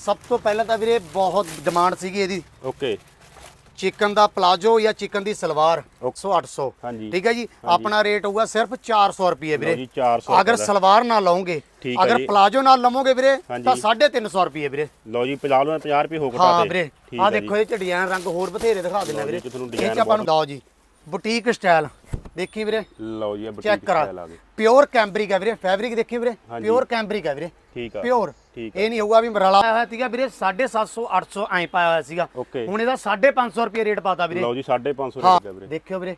ਸਭ ਤੋਂ ਪਹਿਲਾਂ ਤਾਂ ਵੀਰੇ ਬਹੁਤ ਡਿਮਾਂਡ ਸੀਗੀ ਇਹਦੀ। ਓਕੇ ਚਿਕਨ ਦਾ ਪਲਾਜੋ ਜਾਂ ਚਿਕਨ ਦੀ ਸਲਵਾਰ 100 800 ਹਾਂਜੀ। ਠੀਕ ਹੈ ਜੀ? ਆਪਣਾ ਰੇਟ ਹੋਊਗਾ ਸਿਰਫ 400 ਰੁਪਏ ਵੀਰੇ। ਜੀ 400 ਅਗਰ। ਸਲਵਾਰ ਨਾਲ ਲਓਗੇ ਹੈ ਅਗਰ। ਪਲਾਜੋ ਨਾਲ ਲਵੋਗੇ ਵੀਰੇ। ਤਾਂ 350 ਰੁਪਏ ਵੀਰੇ। ਲਓ ਜੀ 50 ਨੂੰ 50 ਰੁਪਏ ਹੋ ਘਟਾ ਹਾਂ ਤੇ ਵੀਰੇ। ਠੀਕ ਆ ਹੈ ਦੇਖੋ ਇਹ ਚ ਡਿਜ਼ਾਈਨ ਰੰਗ ਹੋਰ ਬਥੇਰੇ ਦਿਖਾ ਦਿੰਦੇ ਵੀਰੇ। ਇਹ ਚ ਆਪਾਂ ਨੂੰ ਲਓ ਜੀ। Boutique style. ਦੇਖੀ ਵੀਰੇ? ਲਓ ਜੀ ਬੁਟੀਕ ਸਟਾਈਲ ਆ ਗਈ। ਪਿਓਰ ਕੈਂਬਰਿਕ ਹੈ ਵੀਰੇ ਫੈਬਰਿਕ ਦੇਖੀ ਵੀਰੇ। ਪਿਓਰ ਕੈਂਬਰਿਕ ਹੈ ਵੀਰੇ। ਠੀਕ ਆ। ਪਿਓਰ ਇਹ ਨਹੀਂ ਹੋਊਗਾ ਵੀ ਰਲਾ ਹੋਇਆ ਸੀਗਾ ਵੀਰੇ 750 800 ਐ ਪਾਇਆ ਹੋਇਆ ਸੀਗਾ। ਹੁਣ ਇਹਦਾ 550 ਰੁਪਏ ਰੇਟ ਪਾਤਾ ਵੀਰੇ। ਲਓ ਜੀ 550 ਹਾਂ ਰੁਪਏ ਵੀਰੇ। ਦੇਖਿਓ ਵੀਰੇ।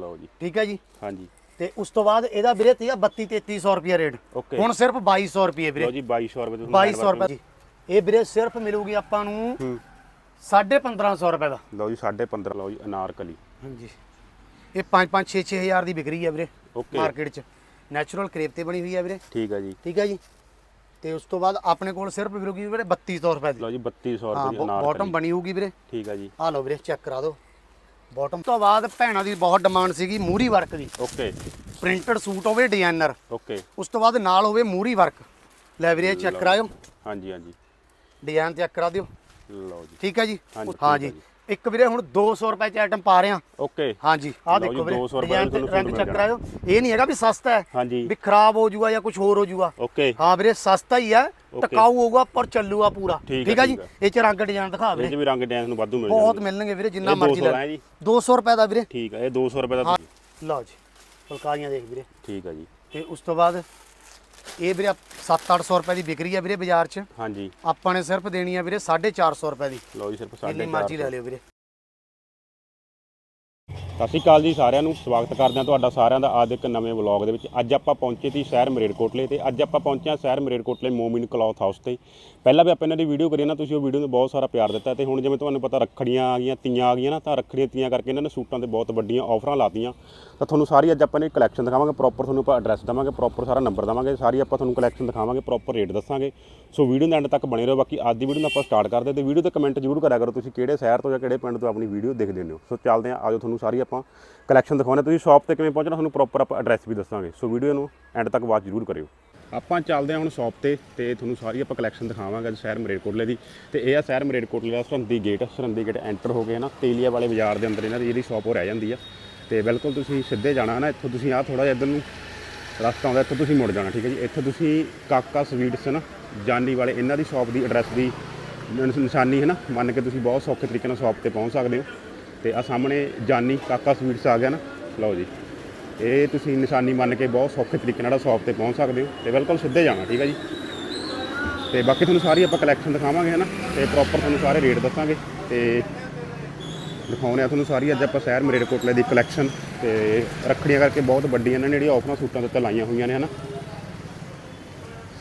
ਲਓ ਜੀ। ਠੀਕ ਹੈ ਜੀ? ਹਾਂਜੀ। ਤੇ ਉਸ ਤੋਂ ਬਾਅਦ ਇਹਦਾ ਵੀਰੇ ਸੀਗਾ 32 3300 ਰੁਪਏ ਰੇਟ। ਹੁਣ ਸਿਰਫ 2200 ਰੁਪਏ ਲਓ ਵੀਰੇ ਜੀ 2200 ਰੁਪਏ ਤੁਹਾਨੂੰ 2200 ਰੁਪਏ। ਜੀ ਇਹ ਵੀਰੇ ਸਿਰਫ ਮਿਲੂਗੀ ਆਪਾਂ ਨੂੰ ਹੂੰ। 1550 ਰੁਪਏ ਦਾ। ਲਓ ਜੀ 15.5 ਲਓ ਜੀ ਅਨਾਰਕਲੀ। ਹਾਂਜੀ। ਇਹ 5 5 6 6000 ਦੀ ਵਿਕਰੀ ਹੈ ਵੀਰੇ ਓਕੇ ਮਾਰਕੀਟ 'ਚ। ਨੈਚੁਰਲ ਕਰੇਪ ਤੇ ਬਣੀ ਹੋਈ ਹੈ ਵੀਰੇ। ਠੀਕ ਹੈ ਜੀ। ਠੀਕ ਹੈ ਜੀ। ਤੇ ਉਸ ਤੋਂ ਬਾਅਦ ਆਪਣੇ ਕੋਲ ਸਿਰਫ ਮਿਲੂਗੀ ਵੀਰੇ 3200 ਰੁਪਏ ਦੀ। ਲਓ ਜੀ 3200 ਹਾਂ ਰੁਪਏ ਦੀ ਬਾਟਮ ਅਨਾਰਕਲੀ ਬਣੀ ਹੋਊਗੀ ਵੀਰੇ। ਠੀਕ ਹੈ ਜੀ। ਆ ਲਓ ਵੀਰੇ ਚੈੱਕ ਕਰਾ ਦਿਓ। ਬਾਟਮ ਤੋਂ ਬਾਅਦ ਭੈਣਾਂ ਦੀ ਬਹੁਤ ਡਿਮਾਂਡ ਸੀਗੀ ਮੂਰੀ ਵਰਕ ਦੀ। ਓਕੇ ਪ੍ਰਿੰਟਡ ਸੂਟ ਹੋਵੇ ਡਿਜ਼ਾਈਨਰ ਓਕੇ ਉਸ ਤੋਂ ਬਾਅਦ ਨਾਲ ਹੋਵੇ ਮੂਰੀ ਵਰਕ। ਲੈ ਵੀਰੇ ਚੈੱਕ ਕਰਾਇਓ। ਹਾਂਜੀ ਹਾਂਜੀ। ਡਿਜ਼ਾਈਨ ਚੈੱਕ ਕਰਾ ਦਿਓ। ਲਓ ਜੀ। ਠੀਕ ਹੈ ਜੀ। ਹਾਂਜੀ, ਠੀਕ ਹੈ ਜੀ। ਇੱਕ ਵੀਰੇ ਹੁਣ 200 ਰੁਪਏ ਚ ਆਈਟਮ ਪਾ ਰਹੇ ਆ ਓਕੇ। ਹਾਂਜੀ। ਆਹ ਲਓ ਜੀ, ਦੇਖੋ ਵੀਰੇ 200 ਰੁਪਏ ਤੁਹਾਨੂੰ ਰੰਗ ਮਿਲ ਕਰਾਇਓ ਇਹ ਨਹੀਂ ਹੈਗਾ ਵੀ ਸਸਤਾ ਹੈ ਹਾਂਜੀ। ਵੀ ਖਰਾਬ ਹੋ ਜਾਊਗਾ ਜਾਂ ਕੁਝ ਹੋਰ ਹੋ ਜਾਊਗਾ ਓਕੇ। ਹਾਂ ਵੀਰੇ ਸਸਤਾ ਹੀ ਹੈ ਟਿਕਾਊ ਹੋਊਗਾ ਪਰ ਚੱਲੂਗਾ ਪੂਰਾ। ਠੀਕ ਹੈ, ਠੀਕ ਹੈ ਜੀ? ਠੀਕ। ਇਹ ਚ ਰੰਗ ਡਿਜ਼ਾਈਨ ਦਿਖਾ ਇਹ ਵੀਰੇ। ਚ ਵੀ ਰੰਗ ਡੈਂਸ ਨੂੰ ਵਾਧੂ ਮਿਲ ਬਹੁਤ ਮਿਲਣਗੇ ਵੀਰੇ ਜਿੰਨਾ ਇਹ ਮਰਜ਼ੀ 200 ਲੈ ਦਾ ਹੈ ਜੀ। 200 ਰੁਪਏ ਦਾ ਵੀਰੇ। ਠੀਕ ਹੈ ਇਹ 200 ਰੁਪਏ ਦਾ ਹਾਂ ਲਓ ਜੀ ਫੁਲਕਾਰੀਆਂ ਦੇਖ ਵੀਰੇ। ਠੀਕ ਹੈ ਜੀ। ਤੇ ਉਸ ਤੋਂ ਬਾਅਦ ਇਹ ਵੀਰੇ 7-800 ਰੁਪਏ ਦੀ ਵਿਕਰੀ ਹੈ ਵੀਰੇ ਬਾਜ਼ਾਰ 'ਚ। ਹਾਂਜੀ। ਆਪਾਂ ਨੇ ਸਿਰਫ ਦੇਣੀ ਹੈ ਵੀਰੇ 450 ਰੁਪਏ ਦੀ। ਲਓ ਜੀ ਸਿਰਫ ਜਿੰਨੀ 450 ਮਰਜ਼ੀ ਲੈ ਲਿਓ ਵੀਰੇ। ਸਤਿ ਸ਼੍ਰੀ ਅਕਾਲ ਜੀ ਸਾਰਿਆਂ ਨੂੰ, ਸਵਾਗਤ ਕਰਦੇ ਹਾਂ ਤੁਹਾਡਾ ਸਾਰਿਆਂ ਦਾ ਅੱਜ ਇੱਕ ਨਵੇਂ ਵਲੌਗ ਦੇ ਵਿੱਚ। ਅੱਜ ਆਪਾਂ ਪਹੁੰਚੇ ਸੀ ਸ਼ਹਿਰ ਮਰੇਡਕੋਟਲੇ ਤੇ ਅੱਜ ਆਪਾਂ ਪਹੁੰਚੇ ਹਾਂ ਸ਼ਹਿਰ ਮਰੇਡਕੋਟਲੇ ਮੋਮਿਨ ਕਲੌਥ ਹਾਊਸ ਤੇ। ਪਹਿਲਾਂ ਵੀ ਆਪਾਂ ਇਹਨਾਂ ਦੀ ਵੀਡੀਓ ਕਰੀ ਨਾ, ਤੁਸੀਂ ਉਹ ਵੀਡੀਓ ਨੂੰ ਬਹੁਤ ਸਾਰਾ ਪਿਆਰ ਦਿੱਤਾ ਤੇ ਹੁਣ ਜਿਵੇਂ ਤੁਹਾਨੂੰ ਪਤਾ ਰੱਖੜੀਆਂ ਆ ਗਈਆਂ, ਤੀਆਂ ਆ ਗਈਆਂ ਨਾ, ਤਾਂ ਰੱਖੜੀਆਂ ਤੀਆਂ ਕਰਕੇ ਇਹਨਾਂ ਨੇ ਸੂਟਾਂ ਤੇ ਬਹੁਤ ਵੱਡੀਆਂ ਆਫਰਾਂ ਲਾਤੀਆਂ। ਤਾਂ ਤੁਹਾਨੂੰ ਸਾਰੀ ਅੱਜ ਆਪਾਂ ਨੇ ਕਲੈਕਸ਼ਨ ਦਿਖਾਵਾਂਗੇ ਪ੍ਰੋਪਰ ਤੁਹਾਨੂੰ ਆਪਾਂ ਐਡਰੈਸ ਦਵਾਂਗੇ ਪ੍ਰੋਪਰ ਸਾਰਾ ਨੰਬਰ ਦਵਾਂਗੇ, ਸਾਰੀ ਆਪਾਂ ਤੁਹਾਨੂੰ ਕਲੈਕਸ਼ਨ ਦਿਖਾਵਾਂਗੇ ਪ੍ਰੋਪਰ ਰੇਟ ਦੱਸਾਂਗੇ। ਸੋ ਵੀਡੀਓ ਦੇ ਐਂਡ ਤੱਕ ਬਣੇ ਰਹੋ, ਬਾਕੀ ਅੱਜ ਦੀ ਵੀਡੀਓ ਨੂੰ ਆਪਾਂ ਸਟਾਰਟ ਕਰਦੇ ਹਾਂ ਤੇ ਵੀਡੀਓ ਤੇ ਕਮੈਂਟ ਜ਼ਰੂਰ ਕਰਿਆ ਕਰੋ ਤੁਸੀਂ ਕਿਹੜੇ ਸ਼ਹਿਰ ਤੋਂ ਜਾਂ ਕਿਹੜੇ ਪਿੰਡ ਤੋਂ ਆਪਣੀ ਵੀਡੀਓ ਦੇਖਦੇ ਹੋ। ਸੋ ਚੱਲਦੇ ਹਾਂ, ਆਜੋ ਤੁਹਾਨੂੰ ਸਾਰੀ ਆਪਾਂ ਕਲੈਕਸ਼ਨ ਦਿਖਾਉਂਦੇ ਤੁਸੀਂ ਸ਼ਾਪ ਤੇ ਕਿਵੇਂ ਪਹੁੰਚਣਾ, ਤੁਹਾਨੂੰ ਪ੍ਰੋਪਰ ਆਪਾਂ ਐਡਰੈਸ ਵੀ ਦੱਸਾਂਗੇ। ਸੋ ਵੀਡੀਓ ਨੂੰ ਐਂਡ ਤੱਕ ਵਾਚ ਜ਼ਰੂਰ ਕਰਿਓ। ਆਪਾਂ ਚੱਲਦੇ ਹਾਂ ਹੁਣ ਸ਼ਾਪ ਤੇ ਤੇ ਤੁਹਾਨੂੰ ਸਾਰੀ ਆਪਾਂ ਕਲੈਕਸ਼ਨ ਦਿਖਾਵਾਂਗੇ ਅੱਜ ਸ਼ਹਿਰ ਮਰੇਡਕੋਟਲੇ ਦੀ। ਤੇ ਇਹ ਆ ਸ਼ਹਿਰ ਮਰੇਡਕੋਟਲੇ ਦਾ Sirhindi gate Sirhindi gate enter ਹੋ ਕੇ ਨਾ ਤੇਲੀਆ ਵਾਲੇ ਬਾਜ਼ਾਰ ਦੇ ਅੰਦਰ ਇਹਨਾਂ ਦੀ ਜਿਹੜੀ ਸ਼ਾਪ ਹੋ ਰਹਿ ਜਾਂਦੀ ਆ। ਤੇ ਬਿਲਕੁਲ ਤੁਸੀਂ ਸਿੱਧੇ ਜਾਣਾ ਹੈ ਨਾ ਇੱਥੋਂ ਤੁਸੀਂ ਆਹ ਥੋੜਾ ਜਿਹਾ ਇੱਧਰ ਨੂੰ ਰਸਤਾ ਆਉਂਦਾ, ਇੱਥੋਂ ਤੁਸੀਂ ਮੁੜ ਜਾਣਾ, ਠੀਕ ਹੈ ਜੀ। ਇੱਥੇ ਤੁਸੀਂ ਕਾਕਾ ਸਵੀਟਸ ਨਾ ਜਾਨੀ ਵਾਲੇ ਇਹਨਾਂ ਦੀ ਸ਼ਾਪ ਦੀ ਐਡਰੈਸ ਦੀ ਨਿਸ਼ਾਨੀ ਹੈ ਨਾ ਮੰਨ ਕੇ ਤੁਸੀਂ ਬਹੁਤ ਸੌਖੇ ਤਰੀਕੇ ਨਾਲ ਸ਼ਾਪ ਤੇ ਪਹੁੰਚ ਸਕਦੇ ਹੋ। ਤੇ ਆ ਸਾਹਮਣੇ ਜਾਨੀ ਕਾਕਾ ਸਵੀਟਸ ਆ ਗਿਆ ਨਾ। ਲਓ ਜੀ। ਇਹ ਤੁਸੀਂ ਨਿਸ਼ਾਨੀ ਮੰਨ ਕੇ ਬਹੁਤ ਸੌਖੇ ਤਰੀਕੇ ਨਾਲ ਸ਼ਾਪ ਤੇ ਪਹੁੰਚ ਸਕਦੇ ਹੋ ਤੇ ਬਿਲਕੁਲ ਸਿੱਧੇ ਜਾਣਾ, ਠੀਕ ਹੈ ਜੀ। ਤੇ ਬਾਕੀ ਤੁਹਾਨੂੰ ਸਾਰੀ ਆਪਾਂ ਕਲੈਕਸ਼ਨ ਦਿਖਾਵਾਂਗੇ ਹੈ ਨਾ ਤੇ ਪ੍ਰੋਪਰ ਤੁਹਾਨੂੰ ਸਾਰੇ ਰੇਟ ਦੱਸਾਂਗੇ। ਤੇ ਦਿਖਾਉਣੇ ਆ ਤੁਹਾਨੂੰ ਸਾਰੀ। ਅੱਜ ਆਪਾਂ ਸ਼ਹਿਰ ਮਰੇਡਕੋਟਲੇ ਦੀ ਕਲੈਕਸ਼ਨ ਤੇ ਰੱਖੜੀਆਂ ਕਰਕੇ ਬਹੁਤ ਵੱਡੀਆਂ ਇਹਨਾਂ ਨੇ, ਜਿਹੜੀਆਂ ਆਫਰਾਂ ਸੂਟਾਂ ਦੇ ਉੱਤੇ ਲਾਈਆਂ ਹੋਈਆਂ ਨੇ, ਹਨਾ।